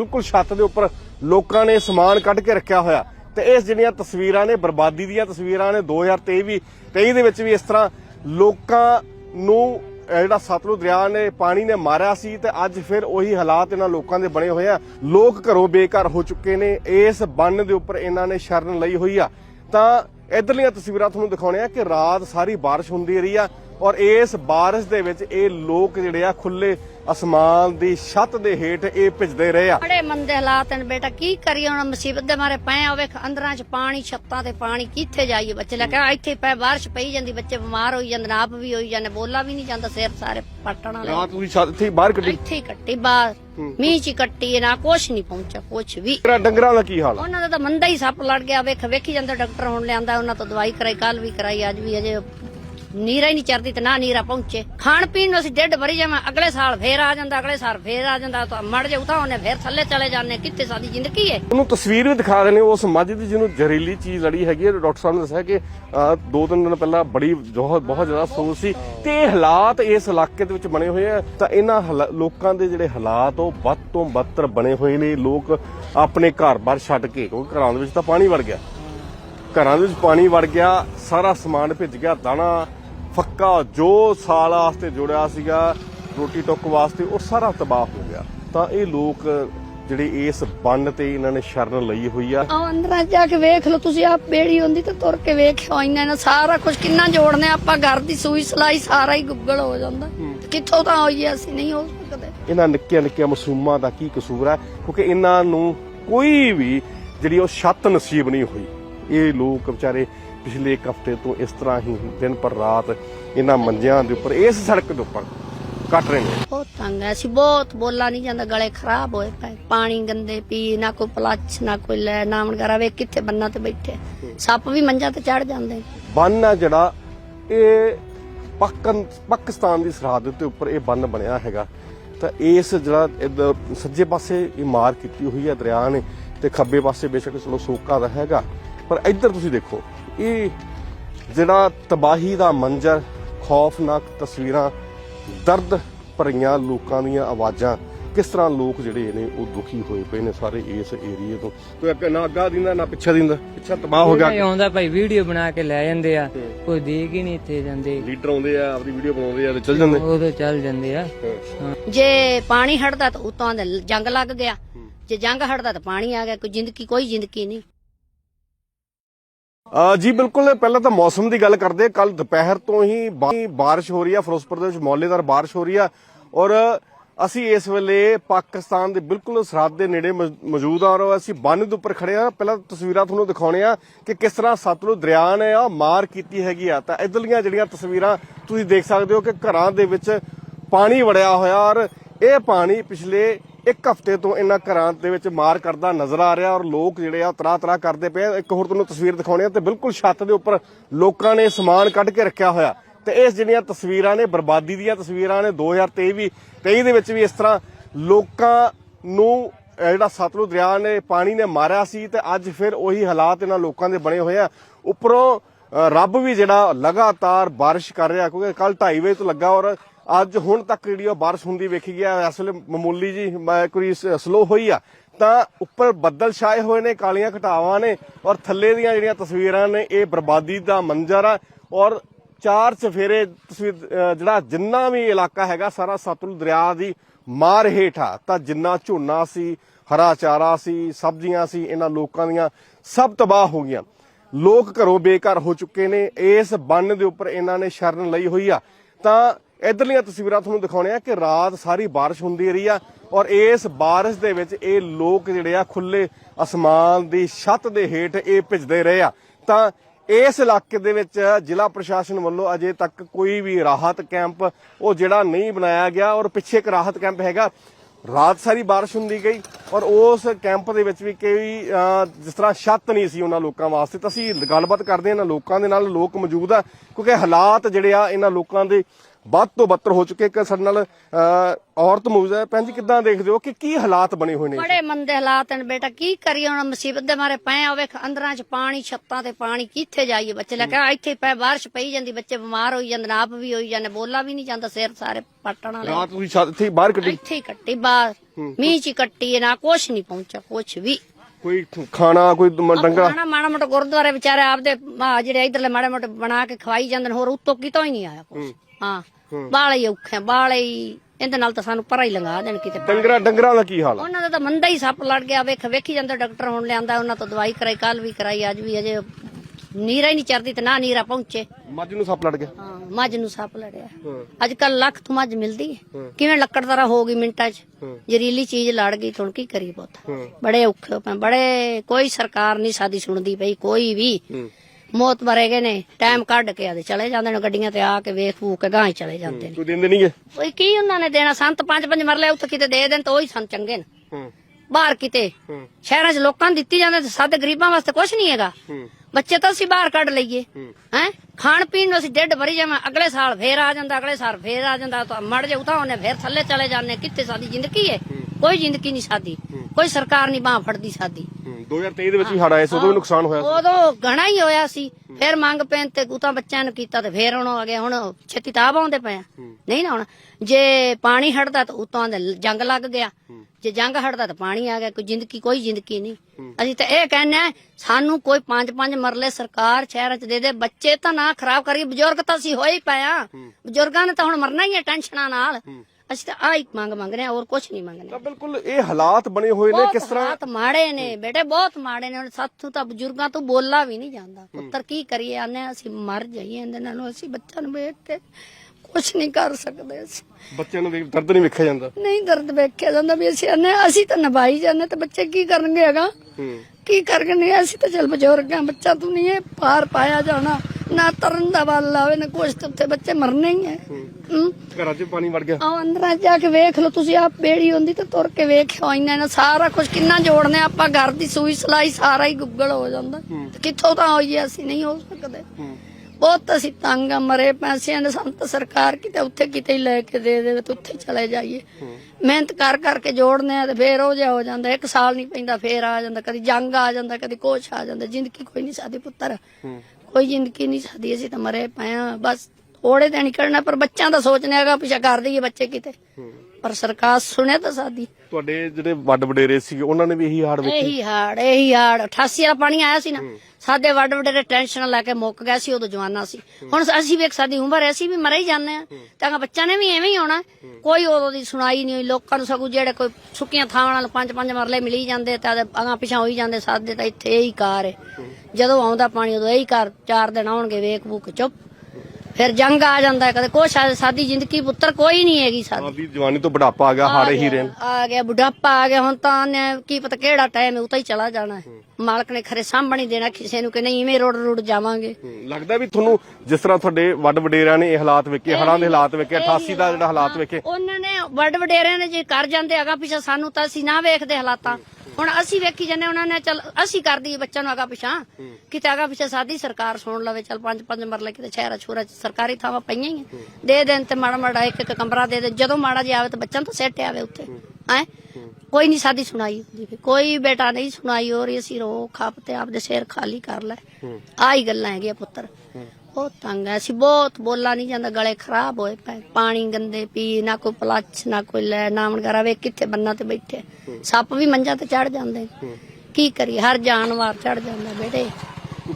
ਬਿਲਕੁਲ ਛੱਤ ਦੇ ਉੱਪਰ ਲੋਕਾਂ ਨੇ ਸਮਾਨ ਕੱਢ ਕੇ ਰੱਖਿਆ ਹੋਇਆ। ਤੇ ਇਸ ਜਿਹੜੀਆਂ ਤਸਵੀਰਾਂ ਨੇ, ਬਰਬਾਦੀ ਦੀਆਂ ਤਸਵੀਰਾਂ ਨੇ 2023 ਵੀ 23 ਦੇ ਵਿੱਚ ਵੀ ਇਸ ਤਰ੍ਹਾਂ ਲੋਕਾਂ ਨੂੰ ਜਿਹੜਾ ਸਤਲੁਜ ਦਰਿਆ ਨੇ, ਪਾਣੀ ਨੇ ਮਾਰਿਆ ਸੀ ਤੇ ਅੱਜ ਫਿਰ ਉਹੀ ਹਾਲਾਤ ਇਹਨਾਂ ਲੋਕਾਂ ਦੇ ਬਣੇ ਹੋਏ ਆ। ਲੋਕ ਘਰੋਂ ਬੇਘਰ ਹੋ ਚੁੱਕੇ ਨੇ। ਇਸ ਬੰਨ ਦੇ ਉੱਪਰ ਇਹਨਾਂ ਨੇ ਸ਼ਰਨ ਲਈ ਹੋਈ ਆ। ਤਾਂ ਇਧਰਲੀਆਂ ਤਸਵੀਰਾਂ ਤੁਹਾਨੂੰ ਦਿਖਾਉਣੇ ਆ ਕਿ ਰਾਤ ਸਾਰੀ ਬਾਰਿਸ਼ ਹੁੰਦੀ ਰਹੀ ਆ। ਔਰ ਇਸ ਬਾਰਿਸ਼ ਦੇ ਵਿੱਚ ਇਹ ਲੋਕ ਜਿਹੜੇ ਆ ਖੁੱਲੇ ਅਸਮਾਨ ਦੀ ਛੱਤ ਦੇ ਹੇਠ ਇਹ ਭਿੱਜਦੇ ਰਹੇ ਆ। ਬੜੇ ਮੰਦੇ ਹਾਲਾਤ ਨੇ ਬੇਟਾ ਕੀ ਕਰੀਏ ਹੁਣ ਮੁਸੀਬਤ ਦੇ ਮਾਰੇ ਪਏ ਆ ਵੇਖ ਅੰਦਰਾਂ ਚ ਪਾਣੀ ਛੱਤਾਂ ਤੇ ਪਾਣੀ ਕਿੱਥੇ ਜਾਈਏ ਬੱਚੇ? ਲੈ ਕੇ ਇੱਥੇ ਪੈ ਬਾਰਿਸ਼ ਪਈ ਜਾਂਦੀ ਬੱਚੇ ਬਿਮਾਰ ਹੋਈ ਜਾਂਦੇ ਨੇ ਆਪ ਵੀ ਹੋਈ ਜਾਂਦੇ ਬੋਲਾ ਵੀ ਨਹੀਂ ਜਾਂਦਾ ਸਿਰ ਸਾਰੇ ਪੱਟਣ ਵਾਲੇ। ਰਾਤ ਤੁਸੀਂ ਛੱਤ ਇੱਥੇ ਹੀ ਬਾਹਰ ਕੱਢੀ। ਇੱਥੇ ਹੀ ਕੱਟੀ ਬਾਹਰ। ਮੀਂਹ ਚ ਕੱਟੀ ਨਾ ਕੁਛ ਨਹੀਂ ਪਹੁੰਚਿਆ ਕੁਛ ਵੀ। ਤੇਰਾ ਡੰਗਰਾਂ ਦਾ ਕੀ ਹਾਲ ਆ? ਉਹਨਾਂ ਦਾ ਤਾਂ ਮੰਦਾ ਹੀ ਸੱਪ ਲੜ ਗਿਆ ਵੇਖ ਵੇਖੀ ਜਾਂਦਾ ਡਾਕਟਰ ਹੁਣ ਲਿਆਂਦਾ ਉਹਨਾਂ ਤੋਂ ਦਵਾਈ ਕਰਾਈ ਕੱਲ ਵੀ ਕਰਾਈ ਅੱਜ ਵੀ ਅਜੇ ਨੀਰਾ ਹੀ ਨਹੀਂ ਚੜਦੀ ਤੇ ਨਾ ਨੀਰਾ ਪਹੁੰਚੇ। ਖਾਣ ਪੀਣ ਨੂੰ ਅਸੀਂ ਡੇਢ ਭਰੀ ਜਾਵਾਂ, ਅਗਲੇ ਸਾਲ ਫੇਰ ਆ ਜਾਂਦਾ, ਅਗਲੇ ਸਾਲ ਫੇਰ ਆ ਜਾਂਦਾ, ਤਾਂ ਮੜ ਜਾਊ ਤਾਂ ਉਹਨੇ ਫੇਰ ਥੱਲੇ ਚਲੇ ਜਾਂਦੇ ਕਿੱਥੇ ਸਾਡੀ ਜ਼ਿੰਦਗੀ ਹੈ ਉਹਨੂੰ ਤਸਵੀਰ ਵੀ ਦਿਖਾ ਰਹੇ ਨੇ ਉਸ ਮੱਝ ਦੀ ਜਿਹਨੂੰ ਜ਼ਹਿਰੀਲੀ ਚੀਜ਼ ਲੜੀ ਹੈਗੀ ਹੈ। ਡਾਕਟਰ ਸਾਹਿਬ ਨੇ ਦੱਸਿਆ ਕਿ ਦੋ ਤਿੰਨ ਦਿਨ ਪਹਿਲਾਂ ਬੜੀ ਬਹੁਤ ਬਹੁਤ ਜ਼ਿਆਦਾ ਸੋਚ ਸੀ। ਤੇ ਇਹ ਹਾਲਾਤ ਇਸ ਇਲਾਕੇ ਦੇ ਵਿੱਚ ਬਣੇ ਹੋਏ ਆ। ਤਾਂ ਇਹਨਾਂ ਲੋਕਾਂ ਦੇ ਜਿਹੜੇ ਹਾਲਾਤ, ਉਹ ਵੱਧ ਤੋਂ ਬੱਤਰ ਬਣੇ ਹੋਏ ਨੇ। ਲੋਕ ਆਪਣੇ ਘਰ-ਬਾਰ ਛੱਡ ਕੇ, ਕਿਉਂਕਿ ਘਰਾਂ ਦੇ ਵਿੱਚ ਤਾਂ ਪਾਣੀ ਵੜ ਗਿਆ। ਘਰਾਂ ਦੇ ਵਿੱਚ ਪਾਣੀ ਵੜ ਗਿਆ, ਸਾਰਾ ਸਮਾਨ ਭਿੱਜ ਗਿਆ, ਦਾਣਾ ਫੱਕਾ ਜੋ ਸਾਲ ਵਾਸਤੇ ਜੁੜਿਆ ਸੀਗਾ ਰੋਟੀ ਟੁੱਕ ਵਾਸਤੇ ਉਹ ਸਾਰਾ ਤਬਾਹ ਹੋ ਗਿਆ। ਤਾਂ ਇਹ ਲੋਕ ਜਿਹੜੇ ਇਸ ਬੰਨ ਤੇ ਇਹਨਾਂ ਨੇ ਸ਼ਰਨ ਲਈ ਹੋਈ ਆ। ਅੰਦਰਾਂ ਜਾ ਕੇ ਵੇਖ ਲਓ ਤੁਸੀਂ ਆਪ ਬੇੜੀ ਹੁੰਦੀ ਤੇ ਤੁਰ ਕੇ ਵੇਖਿਓ ਇੰਨਾ ਨਾ ਸਾਰਾ ਕੁਝ ਕਿੰਨਾ ਜੋੜਨੇ ਆਪਾਂ ਘਰ ਦੀ ਸੂਈ ਸਲਾਈ ਸਾਰਾ ਹੀ ਗੁੱਗਲ ਹੋ ਜਾਂਦਾ। ਕਿੱਥੋਂ ਤਾਂ ਹੋਈਏ ਅਸੀਂ ਨਹੀਂ ਹੋ ਸਕਦੇ। ਇਹਨਾਂ ਨਿੱਕੀਆਂ ਨਿੱਕੀਆਂ ਮਾਸੂਮਾਂ ਦਾ ਕੀ ਕਸੂਰ ਹੈ ਕਿਉਂਕਿ ਇਹਨਾਂ ਨੂੰ ਕੋਈ ਵੀ ਜਿਹੜੀ ਉਹ ਛੱਤ ਨਸੀਬ ਨਹੀਂ ਹੋਈ। ਇਹ ਲੋਕ ਵਿਚਾਰੇ ਪਿਛਲੇ ਇੱਕ ਹਫ਼ਤੇ ਤੋਂ ਇਸ ਤਰ੍ਹਾਂ ਹੀ ਦਿਨ ਪਰ ਰਾਤ ਇਹਨਾਂ ਮੰਜਿਆਂ ਦੇ ਉੱਪਰ ਇਸ ਸੜਕ ਦੇ ਉੱਪਰ ਕੱਟ ਰਹੇ ਨੇ। ਬਹੁਤ ਤੰਗ ਹੈ। ਅਸੀਂ ਬਹੁਤ ਬੋਲਾ ਨਹੀਂ ਜਾਂਦਾ ਗਲੇ ਖਰਾਬ ਹੋਏ ਪਏ। ਪਾਣੀ ਗੰਦੇ ਪੀ ਨਾ ਕੋਈ ਪਲੱਛ ਨਾ ਕੋਈ ਲੈ ਨਾ ਵਗੈਰਾ ਵੇ ਕਿੱਥੇ ਬੰਨਾ ਤੇ ਬੈਠੇ। ਸੱਪ ਵੀ ਮੰਜਾ ਤੇ ਚੜ ਜਾਂਦੇ। ਬੰਨ ਆ ਜਿਹੜਾ ਇਹ ਪਾਕਨ ਪਾਕਿਸਤਾਨ ਦੀ ਸਰਹੱਦ ਦੇ ਉੱਪਰ ਇਹ ਬੰਨ ਬਣਿਆ ਹੈਗਾ। ਤਾਂ ਇਸ ਜਿਹੜਾ ਇੱਧਰ ਸੱਜੇ ਪਾਸੇ ਇਹ ਮਾਰ ਕੀਤੀ ਹੋਈ ਹੈ ਦਰਿਆ ਨੇ ਤੇ ਖੱਬੇ ਪਾਸੇ ਬੇਸ਼ੱਕ ਚਲੋ ਸੋਕਾ ਦਾ ਹੈਗਾ। ਪਰ ਇੱਧਰ ਤੁਸੀਂ ਦੇਖੋ ਇਹ ਜਿਹੜਾ ਤਬਾਹੀ ਦਾ ਮੰਜ਼ਰ ਖੌਫਨਾਕ ਤਸਵੀਰਾਂ ਦਰਦ ਭਰੀਆਂ ਲੋਕਾਂ ਦੀਆਂ ਆਵਾਜ਼ਾਂ ਕਿਸ ਤਰ੍ਹਾਂ ਲੋਕ ਜਿਹੜੇ ਨੇ ਉਹ ਦੁਖੀ ਹੋਏ ਪਏ ਨੇ ਸਾਰੇ ਇਸ ਏਰੀਏ ਤੋਂ। ਕੋਈ ਅੱਗੇ ਨਾ ਅੱਗਾ ਦਿੰਦਾ ਨਾ ਪਿੱਛਾ ਦਿੰਦਾ ਪਿੱਛਾ ਤਬਾਹ ਹੋ ਗਿਆ। ਆਉਂਦਾ ਭਾਈ ਵੀਡੀਓ ਬਣਾ ਕੇ ਲੈ ਜਾਂਦੇ ਆ। ਕੋਈ ਦੇਖ ਹੀ ਨਹੀਂ ਇੱਥੇ ਜਾਂਦੇ। ਲੀਡਰ ਆਉਂਦੇ ਆ ਆਪਣੀ ਵੀਡੀਓ ਬਣਾਉਂਦੇ ਆ ਤੇ ਚੱਲ ਜਾਂਦੇ। ਉਹ ਤਾਂ ਚੱਲ ਜਾਂਦੇ ਆ। ਜੇ ਪਾਣੀ ਹਟਦਾ ਤਾਂ ਉਤੋਂ ਦੇ ਜੰਗ ਲੱਗ ਗਿਆ। ਜੇ ਜੰਗ ਹਟਦਾ ਤਾਂ ਪਾਣੀ ਆ ਗਿਆ ਕੋਈ ਜ਼ਿੰਦਗੀ ਕੋਈ ਜ਼ਿੰਦਗੀ ਨਹੀਂ। ਜੀ ਬਿਲਕੁਲ, ਪਹਿਲਾਂ ਤਾਂ ਮੌਸਮ ਦੀ ਗੱਲ ਕਰਦੇ ਕੱਲ ਦੁਪਹਿਰ ਤੋਂ ਹੀ ਬਾ- ਬਾਰਿਸ਼ ਹੋ ਰਹੀ ਆ ਫਿਰੋਜ਼ਪੁਰ ਦੇ ਵਿੱਚ ਮੌਲੇਦਾਰ ਬਾਰਿਸ਼ ਹੋ ਰਹੀ ਆ ਔਰ ਅਸੀਂ ਇਸ ਵੇਲੇ ਪਾਕਿਸਤਾਨ ਦੇ ਬਿਲਕੁਲ ਸਰਹੱਦ ਦੇ ਨੇੜੇ ਮੌਜੂਦ ਆ ਔਰ ਅਸੀਂ ਬੰਨ ਦੇ ਉੱਪਰ ਖੜੇ ਆ ਪਹਿਲਾਂ ਤਸਵੀਰਾਂ ਤੁਹਾਨੂੰ ਦਿਖਾਉਣੇ ਆ ਕਿ ਕਿਸ ਤਰ੍ਹਾਂ ਸਤਲੁਜ ਦਰਿਆ ਨੇ ਆ ਮਾਰ ਕੀਤੀ ਹੈਗੀ ਆ। ਤਾਂ ਇਧਰਲੀਆਂ ਜਿਹੜੀਆਂ ਤਸਵੀਰਾਂ ਤੁਸੀਂ ਦੇਖ ਸਕਦੇ ਹੋ ਕਿ ਘਰਾਂ ਦੇ ਵਿੱਚ ਪਾਣੀ ਵੜਿਆ ਹੋਇਆ। ਔਰ ਇਹ ਪਾਣੀ ਪਿਛਲੇ ਇੱਕ ਹਫ਼ਤੇ ਤੋਂ ਇਹਨਾਂ ਘਰਾਂ ਦੇ ਵਿੱਚ ਮਾਰ ਕਰਦਾ ਨਜ਼ਰ ਆ ਰਿਹਾ ਔਰ ਲੋਕ ਜਿਹੜੇ ਆ ਤਰਾ ਤਰਾ ਕਰਦੇ ਪਏ ਆ। ਇੱਕ ਹੋਰ ਤੁਹਾਨੂੰ ਤਸਵੀਰ ਦਿਖਾਉਣੀ ਆ ਤੇ ਬਿਲਕੁਲ ਛੱਤ ਦੇ ਉੱਪਰ ਲੋਕਾਂ ਨੇ ਸਮਾਨ ਕੱਢ ਕੇ ਰੱਖਿਆ ਹੋਇਆ ਤੇ ਇਸ ਜਿਹੜੀਆਂ ਤਸਵੀਰਾਂ ਨੇ ਬਰਬਾਦੀ ਦੀਆਂ ਤਸਵੀਰਾਂ ਨੇ 2023 ਵੀ 23 ਦੇ ਵਿੱਚ ਵੀ ਇਸ ਤਰ੍ਹਾਂ ਲੋਕਾਂ ਨੂੰ ਇਹ ਜਿਹੜਾ ਸਤਲੁਜ ਦਰਿਆ ਨੇ ਪਾਣੀ ਨੇ ਮਾਰਿਆ ਸੀ ਤੇ ਅੱਜ ਫਿਰ ਉਹੀ ਹਾਲਾਤ ਇਹਨਾਂ ਲੋਕਾਂ ਦੇ ਬਣੇ ਹੋਏ ਆ ਉੱਪਰੋਂ ਅ, ਰੱਬ ਵੀ ਜਿਹੜਾ ਲਗਾਤਾਰ ਬਾਰਿਸ਼ ਕਰ ਰਿਹਾ ਕਿਉਂਕਿ ਕੱਲ 2:30 ਵਜੇ ਤੋਂ ਲੱਗਾ ਔਰ ਅੱਜ ਹੁਣ ਤੱਕ ਜਿਹੜੀ ਉਹ ਬਾਰਿਸ਼ ਹੁੰਦੀ ਵੇਖੀ ਗਿਆ ਇਸ ਵੇਲੇ ਮਾਮੂਲੀ ਜੀ, ਮੈਂ ਕੋਈ ਸਲੋ ਹੋਈ ਆ, ਤਾਂ ਉੱਪਰ ਬੱਦਲ ਛਾਏ ਹੋਏ ਨੇ, ਕਾਲੀਆਂ ਘਟਾਵਾਂ ਨੇ ਔਰ ਥੱਲੇ ਦੀਆਂ ਜਿਹੜੀਆਂ ਤਸਵੀਰਾਂ ਨੇ, ਇਹ ਬਰਬਾਦੀ ਦਾ ਮੰਜ਼ਰ ਆ ਔਰ ਚਾਰ ਚਫੇਰੇ ਤਸਵੀਰ ਜਿਹੜਾ ਜਿੰਨਾ ਵੀ ਇਲਾਕਾ ਹੈਗਾ, ਸਾਰਾ ਸਤਲੁਜ ਦਰਿਆ ਦੀ ਮਾਰ ਹੇਠਾ ਤਾਂ ਜਿੰਨਾ ਝੋਨਾ ਸੀ, ਹਰਾ ਚਾਰਾ ਸੀ, ਸਬਜ਼ੀਆਂ ਸੀ, ਇਹਨਾਂ ਲੋਕਾਂ ਦੀਆਂ ਸਭ ਤਬਾਹ ਹੋ ਗਈਆਂ। ਲੋਕ ਘਰੋਂ ਬੇਘਰ ਹੋ ਚੁੱਕੇ ਨੇ, ਇਸ ਬੰਨ ਦੇ ਉੱਪਰ ਇਹਨਾਂ ਨੇ ਸ਼ਰਨ ਲਈ ਹੋਈ ਆ। ਤਾਂ ਇਧਰਲੀਆਂ ਤਸਵੀਰਾਂ ਤੁਹਾਨੂੰ ਦਿਖਾਉਣੇ ਆ ਕਿ ਰਾਤ ਸਾਰੀ ਬਾਰਿਸ਼ ਹੁੰਦੀ ਰਹੀ ਆ ਔਰ ਇਸ ਬਾਰਿਸ਼ ਦੇ ਵਿੱਚ ਇਹ ਲੋਕ ਜਿਹੜੇ ਆ ਖੁੱਲੇ ਅਸਮਾਨ ਦੀ ਛੱਤ ਦੇ ਹੇਠ ਇਹ ਭਿੱਜਦੇ ਰਹੇ ਆ। ਤਾਂ ਇਸ ਇਲਾਕੇ ਦੇ ਵਿੱਚ ਜ਼ਿਲ੍ਹਾ ਪ੍ਰਸ਼ਾਸਨ ਵੱਲੋਂ ਅਜੇ ਤੱਕ ਕੋਈ ਵੀ ਰਾਹਤ ਕੈਂਪ ਉਹ ਜਿਹੜਾ ਨਹੀਂ ਬਣਾਇਆ ਗਿਆ ਔਰ ਪਿੱਛੇ ਇੱਕ ਰਾਹਤ ਕੈਂਪ ਹੈਗਾ। ਰਾਤ ਸਾਰੀ ਬਾਰਿਸ਼ ਹੁੰਦੀ ਗਈ ਔਰ ਉਸ ਕੈਂਪ ਦੇ ਵਿੱਚ ਵੀ ਕੋਈ ਜਿਸ ਤਰ੍ਹਾਂ ਛੱਤ ਨਹੀਂ ਸੀ ਉਹਨਾਂ ਲੋਕਾਂ ਵਾਸਤੇ। ਤਾਂ ਅਸੀਂ ਗੱਲਬਾਤ ਕਰਦੇ ਹਾਂ ਇਹਨਾਂ ਲੋਕਾਂ ਦੇ ਨਾਲ, ਲੋਕ ਮੌਜੂਦ ਆ ਕਿਉਂਕਿ ਹਾਲਾਤ ਜਿਹੜੇ ਆ ਇਹਨਾਂ ਲੋਕਾਂ ਦੇ ਵੱਧ ਤੋਂ ਬੱਤਰ ਹੋ ਚੁੱਕੇ ਇੱਕ ਸਾਡੇ ਨਾਲ ਅਹ, ਔਰਤ ਮੌਜੂਦ ਹੈ। ਭੈਣ ਜੀ ਕਿੱਦਾਂ ਦੇਖਦੇ ਹੋ ਕਿ ਕੀ ਹਾਲਾਤ ਬਣੇ ਹੋਏ ਨੇ ਬੜੇ ਮੰਦੇ ਹਾਲਾਤ ਨੇ ਬੇਟਾ ਕੀ ਕਰੀਏ ਹੁਣ ਮੁਸੀਬਤ ਦੇ ਮਾਰੇ ਪਏ ਆ। ਵੇਖ ਅੰਦਰਾਂ ਚ ਪਾਣੀ ਛੱਤਾਂ ਤੇ ਪਾਣੀ ਕਿੱਥੇ ਜਾਈਏ ਬੱਚੇ? ਲੈ ਕੇ ਆ ਇੱਥੇ ਪੈ ਬਾਰਿਸ਼ ਪਈ ਜਾਂਦੀ ਬੱਚੇ ਬਿਮਾਰ ਹੋਈ ਜਾਂਦੇ ਨੇ ਆਪ ਵੀ ਹੋਈ ਜਾਂਦੇ ਬੋਲਾ ਵੀ ਨਹੀਂ ਜਾਂਦਾ ਸਿਰ ਸਾਰੇ ਪੱਟਣ ਵਾਲੇ। ਰਾਤ ਤੁਸੀਂ ਛੱਤ ਇੱਥੇ ਹੀ ਬਾਹਰ ਕੱਢੀ? ਇੱਥੇ ਹੀ ਕੱਟੀ ਬਾਹਰ। ਮੀਂਹ ਚ ਹੀ ਕੱਟੀ ਹੈ, ਨਾ ਕੁਛ ਨਹੀਂ ਪਹੁੰਚਾ ਕੁਛ ਵੀ। ਕੋਈ ਖਾਣਾ ਕੋਈ ਮ- ਡੰਗਰ? ਮਾੜਾ ਮੋਟਾ ਗੁਰਦੁਆਰੇ ਵਿਚਾਰੇ ਆਪਦੇ ਆਹ ਜਿਹੜੇ ਇਧਰਲੇ ਮਾੜੇ ਮੋਟੇ ਬਣਾ ਕੇ ਖਵਾਈ ਜਾਂਦੇ ਨੇ ਹੋਰ ਉੱਤੋਂ ਕਿਤੋਂ ਹੀ ਨਹੀਂ ਆਇਆ ਕੁਛ। ਹਾਂ। ਬਾਲੇ ਹੀ ਔਖੇ ਆ, ਬਾਲੇ ਹੀ ਇਹਦੇ ਨਾਲ ਤਾਂ ਸਾਨੂੰ ਪਰਾਂ ਹੀ ਲੰਘਾ ਦੇਣ ਕਿਤੇ ਡੰਗਰਾਂ ਡੰਗਰਾਂ ਦਾ ਕੀ ਹਾਲ ਹੈ ਉਹਨਾਂ ਦਾ ਤਾਂ ਮੰਦਾ ਹੀ ਸੱਪ ਲੜ ਗਿਆ ਵੇਖ ਵੇਖੀ ਜਾਂਦਾ ਡਾਕਟਰ ਹੁਣ ਲਿਆਂਦਾ ਉਹਨਾਂ ਤੋਂ ਦਵਾਈ ਕਰਾਈ ਕੱਲ ਵੀ ਕਰਾਈ ਅੱਜ ਵੀ ਅਜੇ ਨੀਰਾ ਹੀ ਨਹੀਂ ਚੜਦੀ ਤੇ ਨਾ ਨੀਰਾ ਪਹੁੰਚੇ। ਮੱਝ ਨੂੰ ਸੱਪ ਲੜ ਗਿਆ? ਹਾਂ ਮੱਝ ਨੂੰ ਸੱਪ ਲੜਿਆ। ਹਾਂ। ਅੱਜ ਕੱਲ ਲੱਖ ਤੋਂ ਮੱਝ ਮਿਲਦੀ ਹੈ। ਕਿਵੇਂ ਲੱਕੜ ਤਰ੍ਹਾਂ ਹੋ ਗਈ ਮਿੰਟਾਂ 'ਚ? ਜ਼ਰੀਲੀ ਚੀਜ਼ ਲੜ ਗਈ ਤਾਂ ਹੁਣ ਕੀ ਕਰੀ ਪੁੱਤ? ਹਾਂ। ਬੜੇ ਔਖੇ ਪਏ ਬੜੇ ਕੋਈ ਸਰਕਾਰ ਨਹੀਂ ਸਾਡੀ ਸੁਣਦੀ ਪਈ ਕੋਈ ਵੀ। ਹੂੰ। ਮੌਤ ਮਰੇ ਗਏ ਨੇ ਟਾਈਮ ਕੱਢ ਕੇ ਆਦੇ ਚਲੇ ਜਾਂਦੇ ਨੇ ਗੱਡੀਆਂ ਤੇ ਆ ਕੇ ਵੇਖ ਫੂਕ ਕੇ ਗਾਂ ਹੀ ਚਲੇ ਜਾਂਦੇ ਨੇ। ਕੋਈ ਦਿੰਦੇ ਨਹੀਂਗੇ ਕੋਈ ਕੀ ਉਹਨਾਂ ਨੇ ਦੇਣਾ ਸੰਤ ਪੰਜ ਪੰਜ ਮਰਲੇ ਉੱਥੇ ਕਿਤੇ ਦੇ ਦੇਣ ਤਾਂ ਉਹੀ ਸੰਤ ਚੰਗੇ ਨੇ। ਹੂੰ। ਬਾਹਰ ਕਿਤੇ। ਹੂੰ। ਸ਼ਹਿਰਾਂ 'ਚ ਲੋਕਾਂ ਨੂੰ ਦਿੱਤੀ ਜਾਂਦੇ ਤੇ ਸਾਡੇ ਗਰੀਬਾਂ ਵਾਸਤੇ ਕੁਝ ਨਹੀਂ ਹੈਗਾ। ਹੂੰ। ਬੱਚੇ ਤਾਂ ਅਸੀਂ ਬਾਹਰ ਕੱਢ ਲਈਏ। ਹੂੰ। ਹੈ? ਖਾਣ ਪੀਣ ਨੂੰ ਅਸੀਂ ਡੇਢ ਭਰੀ ਜਾਵਾਂ ਅਗਲੇ ਸਾਲ ਫੇਰ ਆ ਜਾਂਦਾ ਅਗਲੇ ਸਾਲ ਫੇਰ ਆ ਜਾਂਦਾ ਤਾਂ ਮੜ ਜਾ ਉਠਾ ਉਹਨੇ ਫੇਰ ਥੱਲੇ ਚਲੇ ਜਾਂਦੇ ਕਿੱਥੇ ਸਾਡੀ ਜ਼ਿੰਦਗੀ ਹੈ। ਕੋਈ ਜ਼ਿੰਦਗੀ ਨਹੀਂ ਸਾਡੀ। ਕੋਈ ਸਰਕਾਰ ਨਹੀਂ ਬਾਹ ਫੜਦੀ ਹੂੰ। 2023 ਦੇ ਵਿੱਚ ਵੀ ਹੜ ਆਇਆ ਸੀ ਉਦੋਂ ਵੀ ਨੁਕਸਾਨ ਹੋਇਆ ਸੀ। ਉਦੋਂ ਘਣਾ ਹੀ ਹੋਇਆ ਸੀ। ਫਿਰ ਮੰਗ ਪੈਣ ਤੇ ਉਤਾਂ ਬੱਚਿਆਂ ਨੂੰ ਕੀਤਾ ਤੇ ਫੇਰ ਹੁਣ ਆ ਗਿਆ ਹੁਣ ਛੇਤੀ ਤਾਬ ਆਉਂਦੇ ਪਏ ਆ। ਨਹੀਂ ਨਾ ਹੁਣ ਜੇ ਪਾਣੀ ਹਟਦਾ ਤਾਂ ਉਤਾਂ ਦੇ ਜੰਗ ਲੱਗ ਗਿਆ। ਜੇ ਜੰਗ ਹਟਦਾ ਤਾਂ ਪਾਣੀ ਆ ਗਿਆ ਕੋਈ ਜ਼ਿੰਦਗੀ ਕੋਈ ਜ਼ਿੰਦਗੀ ਨਹੀਂ। ਅਸੀਂ ਤਾਂ ਇਹ ਕਹਿੰਦੇ ਆ ਸਾਨੂੰ ਕੋਈ ਪੰਜ ਪੰਜ ਮਰਲੇ ਸਰਕਾਰ ਸ਼ਹਿਰਾਂ ਚ ਦੇ ਦੇ ਬੱਚੇ ਤਾਂ ਨਾ ਖਰਾਬ ਕਰੀਏ ਬਜ਼ੁਰਗ ਤਾਂ ਅਸੀਂ ਹੋਏ ਹੀ ਪਏ ਆ। ਬਜ਼ੁਰਗਾਂ ਨੇ ਤਾਂ ਹੁਣ ਮਰਨਾ ਹੀ ਹੈ ਟੈਨਸ਼ਨਾਂ ਨਾਲ। ਅਸੀਂ ਤਾਂ ਆਹ ਹੀ ਮੰਗ ਮੰਗ ਰਹੇ ਆ ਹੋਰ ਕੁਝ ਨਹੀਂ ਮੰਗਨੇ ਤਾਂ ਬਿਲਕੁਲ ਇਹ ਹਾਲਾਤ ਬਣੇ ਹੋਏ ਨੇ ਕਿਸ ਤਰ੍ਹਾਂ? ਹਾਲਾਤ ਮਾੜੇ ਨੇ ਬੇਟੇ ਬਹੁਤ ਮਾੜੇ ਨੇ ਹੁਣ ਸਾਥੋਂ ਤਾਂ ਬਜ਼ੁਰਗਾਂ ਤੋਂ ਬੋਲਾ ਵੀ ਨਹੀਂ ਜਾਂਦਾ। ਪੁੱਤਰ ਕੀ ਕਰੀਏ ਆਨੇ ਅਸੀਂ ਮਰ ਜਾਈਏ ਇਹਦੇ ਨਾਲੋਂ ਅਸੀਂ ਬੱਚਿਆਂ ਨੂੰ ਵੇਖ ਕੇ ਕੁਝ ਨਹੀਂ ਕਰ ਸਕਦੇ ਅਸੀਂ। ਬੱਚਿਆਂ ਨੂੰ ਦਰਦ ਨਹੀਂ ਵੇਖਿਆ ਜਾਂਦਾ? ਨਹੀਂ ਦਰਦ ਵੇਖਿਆ ਜਾਂਦਾ ਵੀ ਅਸੀਂ ਆਨੇ ਅਸੀਂ ਤਾਂ ਨਭਾਈ ਜਾਂਦੇ ਤੇ ਬੱਚੇ ਕੀ ਕਰਨਗੇ ਹੈਗਾ? ਹੂੰ। ਕੀ ਕਰਨਗੇ? ਅਸੀਂ ਤਾਂ ਚੱਲ ਬਜ਼ੁਰਗ ਆ ਬੱਚਾ ਤੂੰ ਨਹੀਂ ਇਹ ਪਾਰ ਪਾਇਆ ਜਾਣਾ। ਨਾ ਤਰਨ ਦਾ ਵੱਲ ਆਵੇ ਨਾ ਕੁਛ ਤੇ ਉੱਥੇ ਬੱਚੇ ਮਰਨੇ ਹੀ ਹੈ। ਹੂੰ? ਘਰਾਂ 'ਚ ਪਾਣੀ ਵੜ ਗਿਆ। ਆ ਅੰਦਰ ਜਾ ਕੇ ਵੇਖ ਲਓ ਤੁਸੀਂ ਆਪ ਬੇੜੀ ਹੁੰਦੀ ਤੇ ਤੁਰ ਕੇ ਵੇਖਿਓ ਇੰਨਾ ਨਾ ਸਾਰਾ ਕੁਝ ਕਿੰਨਾ ਜੋੜਨੇ ਆਪਾਂ ਘਰ ਦੀ ਸੂਈ ਸਲਾਈ ਸਾਰਾ ਹੀ ਗੁੱਗਲ ਹੋ ਜਾਂਦਾ। ਤੇ ਕਿੱਥੋਂ ਤਾਂ ਹੋਈਏ ਅਸੀਂ ਨਹੀਂ ਹੋ ਸਕਦੇ। ਹੂੰ। ਬਹੁਤ ਅਸੀਂ ਤੰਗ ਆ ਮਰੇ ਪੈਸਿਆਂ ਦੇ ਸੰਤ ਸਰਕਾਰ ਕਿਤੇ ਉੱਥੇ ਕਿਤੇ ਹੀ ਲੈ ਕੇ ਦੇ ਦੇਵੇ ਤੇ ਉੱਥੇ ਚਲੇ ਜਾਈਏ। ਮਿਹਨਤ ਕਰ ਕਰਕੇ ਜੋੜਨੇ ਆ ਤੇ ਫੇਰ ਉਹ ਜਿਹਾ ਹੋ ਜਾਂਦਾ ਇੱਕ ਸਾਲ ਨਹੀਂ ਪੈਂਦਾ ਫੇਰ ਆ ਜਾਂਦਾ ਕਦੀ ਜੰਗ ਆ ਜਾਂਦਾ ਕਦੀ ਕੁਛ ਆ ਜਾਂਦਾ ਜ਼ਿੰਦਗੀ ਕੋਈ ਨਹੀਂ ਸਾਡੀ ਪੁੱਤਰ। ਹੂੰ। ਕੋਈ ਜ਼ਿੰਦਗੀ ਨਹੀਂ ਸਾਡੀ ਅਸੀਂ ਤਾਂ ਮਰੇ ਪਏ ਆ ਬਸ ਥੋੜੇ ਦਿਨ ਹੀ ਕੱਢਣਾ, ਪਰ ਬੱਚਿਆਂ ਦਾ ਸੋਚਨੇ ਹੈਗਾ ਪਿਛਾ ਕਰ ਦਈਏ ਬੱਚੇ ਕਿਤੇ। ਪਰ ਸਰਕਾਰ ਸੁਣੇ ਤਾਂ ਸਾਡੀ। ਤੁਹਾਡੇ ਜਿਹੜੇ ਵੱਡ ਵਡੇਰੇ ਸੀ ਉਹਨਾਂ ਨੇ ਵੀ ਇਹੀ ਹਾੜ ਵੇਖੇ? ਇਹੀ ਹਾੜ ਇਹੀ ਹਾੜ। 88 ਵਾਲਾ ਪਾਣੀ ਆਇਆ ਸੀ ਨਾ ਸਾਡੇ ਵੱਡ ਵੱਡੇ ਟੈਨਸ਼ਨ ਲੈ ਕੇ ਮੁੱਕ ਗਿਆ ਸੀ ਉਦੋਂ ਜਵਾਨਾ ਸੀ। ਹੁਣ ਅਸੀਂ ਵੇਖ ਸਾਡੀ ਉਮਰ ਐ ਵੀ ਮਰੇ ਹੀ ਜਾਂਦੇ ਆ ਤਾਂ ਬੱਚਿਆਂ ਨੇ ਵੀ ਐਵੇਂ ਹੀ ਹੋਣਾ ਕੋਈ ਉਦੋਂ ਦੀ ਸੁਣਾਈ ਨਹੀਂ ਹੋਈ ਲੋਕਾਂ ਨੂੰ ਸਗੋਂ ਜਿਹੜੇ ਕੋਈ ਸੁੱਕੀਆਂ ਥਾਵਾਂ ਨਾਲ ਪੰਜ ਪੰਜ ਮਰਲੇ ਮਿਲੀ ਜਾਂਦੇ ਤਾਂ ਅਗਾਂ ਪਿਛਾਂ ਹੋਈ ਜਾਂਦੇ ਸਾਡੇ ਤਾਂ ਇੱਥੇ ਇਹੀ ਕਾਰ ਹੈ। ਜਦੋਂ ਆਉਂਦਾ ਪਾਣੀ ਉਦੋਂ ਇਹੀ ਕਾਰ ਚਾਰ ਦਿਨ ਆਉਣਗੇ ਵੇਖ ਵੂਕ ਚੁੱਪ। ਫਿਰ ਜੰਗ ਆ ਜਾਂਦਾ ਹੈ, ਕਦੇ ਕੁਛ ਆ ਸਾਡੀ ਜ਼ਿੰਦਗੀ ਪੁੱਤਰ ਕੋਈ ਨਹੀਂ ਹੈਗੀ ਸਾਡੀ ਆਪਦੀ ਜਵਾਨੀ ਤੋਂ ਬੁਢਾਪਾ ਆ ਗਿਆ ਹਾੜੇ ਹੀ ਰਹਿਣ ਆ ਗਿਆ ਬੁਢਾਪਾ ਆ ਗਿਆ ਹੁਣ ਤਾਂ ਨੇ ਕੀ ਪਤਾ ਕਿਹੜਾ ਟਾਈਮ ਹੈ ਉਤਾਂ ਹੀ ਚਲਾ ਜਾਣਾ ਹੈ। ਮਾਲਕ ਨੇ ਖਰੇ ਸਾਂਭਣ ਦੇਣਾ ਕਿਸੇ ਨੂੰ ਕਿ ਨਹੀਂ ਇਵੇਂ ਰੋੜ ਰੋੜ ਜਾਵਾਂਗੇ। ਲੱਗਦਾ ਵੀ ਤੁਹਾਨੂੰ ਜਿਸ ਤਰ੍ਹਾਂ ਤੁਹਾਡੇ ਵੱਡ ਵਡੇਰਿਆਂ ਨੇ ਇਹ ਹਾਲਾਤ ਵੇਖੇ ਹੜਾਂ ਦੇ ਹਾਲਾਤ ਵੇਖੇ 88 ਦਾ ਜਿਹੜਾ ਹਾਲਾਤ ਵੇਖੇ। ਉਹਨਾਂ ਨੇ ਵੱਡ ਵਡੇਰਿਆਂ ਨੇ ਜੇ ਕਰ ਜਾਂਦੇ ਅਗਾ ਪਿਛਾ ਸਾਨੂੰ ਤਾਂ ਅਸੀਂ ਨਾ ਵੇਖਦੇ ਹਾਲਾਤਾਂ। ਹੁਣ ਅਸੀਂ ਵੇਖੀ ਜਾਂਦੇ ਉਹਨਾਂ ਨੇ ਚੱਲ ਅਸੀਂ ਕਰਦੀ ਬੱਚਿਆਂ ਨੂੰ ਅਗਾ ਪਿਛਾ। ਕਿਤੇ ਅਗਾ ਪਿਛਾ ਸਾਡੀ ਸਰਕਾਰ ਸੁਣ ਲਵੇ ਚੱਲ ਪੰਜ ਪੰਜ ਮਰਲੇ ਕਿਤੇ ਸ਼ਹਿਰਾ ਛੋਰਾ ਚ ਸਰਕਾਰੀ ਥਾਵਾਂ ਪਈਆਂ ਹੀ ਆ। ਦੇ ਦੇਣ ਤੇ ਮਾੜਾ ਮਾੜਾ ਇੱਕ ਇੱਕ ਕਮਰਾ ਦੇ ਦੇ ਜਦੋਂ ਮਾੜਾ ਜਿਹਾ ਆਵੇ ਤਾਂ ਬੱਚਿਆਂ ਨੂੰ ਤਾਂ ਸੈੱਟ ਆਵੇ ਉੱਥੇ। ਹੈ? ਕੋਈ ਨਹੀਂ ਸਾਡੀ ਸੁਣਾਈ ਹੁੰਦੀ ਵੀ ਕੋਈ ਬੇਟਾ ਨਹੀਂ ਸੁਣਾਈ ਹੋ ਰਹੀ ਅਸੀਂ ਰੋ ਖਾਪ ਤੇ ਆਪਦੇ ਸਿਰ ਖਾਲੀ ਕਰ ਲੈ। ਆਹੀ ਗੱਲਾਂ ਹੈਗੀਆਂ ਪੁੱਤਰ। ਬਹੁਤ ਤੰਗ ਹੈ। ਅਸੀਂ ਬਹੁਤ ਬੋਲਾ ਨਹੀਂ ਜਾਂਦਾ ਗਲੇ ਖਰਾਬ ਹੋਏ ਪਏ। ਪਾਣੀ ਗੰਦੇ ਪੀ ਨਾ ਕੋਈ ਪਲੱਛ ਨਾ ਕੋਈ ਲੈ ਨਾ ਵਗੈਰਾ ਵੇ ਕਿੱਥੇ ਬੰਨਾ ਤੇ ਬੈਠੇ। ਸੱਪ ਵੀ ਮੰਜਾ ਤੇ ਚੜ ਜਾਂਦੇ। ਕੀ ਕਰੀਏ? ਹਰ ਜਾਨਵਰ ਚੜ ਜਾਂਦਾ ਬੇਟੇ।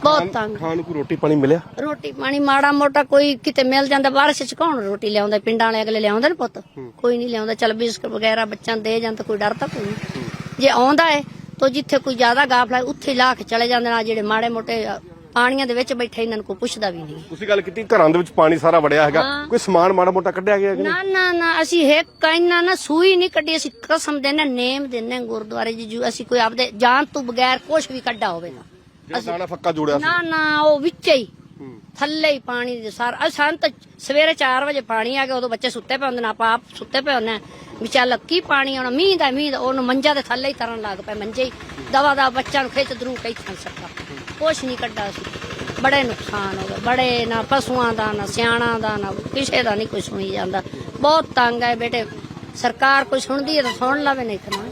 ਬਹੁਤ ਤੰਗ। ਖਾਣ ਨੂੰ ਕੋਈ ਰੋਟੀ ਪਾਣੀ ਮਿਲਿਆ? ਰੋਟੀ ਪਾਣੀ ਮਾੜਾ ਮੋਟਾ ਕੋਈ ਕਿਤੇ ਮਿਲ ਜਾਂਦਾ ਬਾਰਿਸ਼ ਚ ਕੌਣ ਰੋਟੀ ਲਿਆਉਂਦਾ? ਪਿੰਡਾਂ ਵਾਲੇ ਅਗਲੇ ਲਿਆਉਂਦੇ ਨੇ ਪੁੱਤ। ਕੋਈ ਨਹੀਂ ਲਿਆਉਂਦਾ। ਚਲ ਬਿਸਕਟ ਵਗੈਰਾ ਬੱਚਿਆਂ ਨੂੰ ਦੇ ਜਾਂ ਤਾਂ ਕੋਈ ਡਰ ਤਾਂ ਕੋਈ ਨਹੀਂ। ਜੇ ਆਉਂਦਾ ਹੈ ਤਾਂ ਜਿੱਥੇ ਕੋਈ ਜ਼ਿਆਦਾ ਗਾਫਲਾ ਉੱਥੇ ਲਾ ਕੇ ਚਲੇ ਜਾਂਦੇ ਨੇ। ਆਹ ਜਿਹੜੇ ਮਾੜੇ ਮੋਟੇ ਅ, ਪਾਣੀਆਂ ਦੇ ਵਿੱਚ ਬੈਠੇ ਇਹਨਾਂ ਨੂੰ ਕੋਈ ਪੁੱਛਦਾ ਵੀ ਨਹੀਂ। ਤੁਸੀਂ ਗੱਲ ਕੀਤੀ ਘਰਾਂ ਦੇ ਵਿੱਚ ਪਾਣੀ ਸਾਰਾ ਵੜਿਆ ਹੈਗਾ। ਕੋਈ ਸਮਾਨ ਮਾੜਾ ਮੋਟਾ ਕੱਢਿਆ ਗਿਆ ਕਿ ਨਹੀਂ? ਨਾ ਨਾ ਨਾ ਅਸੀਂ ਇੱਕ ਕਾਇਨਾ ਨਾ ਸੂਈ ਨਹੀਂ ਕੱਢੀ ਅਸੀਂ ਕਸਮ ਦੇਣਾ ਨੇਮ ਦਿੰਨੇ ਗੁਰਦੁਆਰੇ ਜੀ ਜੋ ਅਸੀਂ ਕੋਈ ਆਪਦੇ ਜਾਨ ਤੋਂ ਬਗੈਰ ਕੁਝ ਵੀ ਕੱਢਾ ਹੋਵੇ ਨਾ। ਜਿਹੜਾ ਦਾਣਾ ਫੱਕਾ ਜੋੜਿਆ ਸੀ। ਨਾ ਨਾ ਉਹ ਵਿੱਚ ਹੀ। ਹੂੰ। ਥੱਲੇ ਹੀ ਪਾਣੀ ਦੇ ਸਾਰ। ਅ ਸਾਨੂੰ ਤਾਂ ਸਵੇਰੇ 4 ਵਜੇ ਪਾਣੀ ਆ ਗਿਆ ਉਦੋਂ ਬੱਚੇ ਸੁੱਤੇ ਪਏ ਹੁੰਦੇ ਨੇ ਆਪਾਂ ਆਪ ਸੁੱਤੇ ਪਏ ਹੁੰਦੇ ਵੀ ਚੱਲ ਕੀ ਪਾਣੀ ਆਉਣਾ ਮੀਂਹ ਦਾ ਮੀਂਹ ਦਾ ਉਹਨੂੰ ਮੰਜਾ ਦੇ ਥੱਲੇ ਹੀ ਤਰਨ ਲੱਗ ਪਏ ਮੰਜੇ ਹੀ। ਦਵਾ ਦਾ ਬੱਚਾ ਨੂੰ ਖਿੱਚ ਦਰੂ ਕਈ ਥਾਂ ਸਕਦਾ ਕੁਛ ਨਹੀਂ ਕੱਢਾ ਸੀ ਬੜੇ ਨੁਕਸਾਨ ਹੋ ਗਏ। ਬੜੇ ਨਾ ਪਸ਼ੂਆਂ ਦਾ ਨਾ ਸਿਆਣਾ ਦਾ ਨਾ ਕਿਸੇ ਦਾ ਨਹੀਂ ਕੋਈ ਸੁਣੀ ਜਾਂਦਾ। ਬਹੁਤ ਤੰਗ ਹੈ ਬੇਟੇ। ਸਰਕਾਰ ਕੋਈ ਸੁਣਦੀ ਹੈ ਤਾਂ ਸੁਣ ਲਵੇ ਨਹੀਂ ਤਾਂ ਨਾ।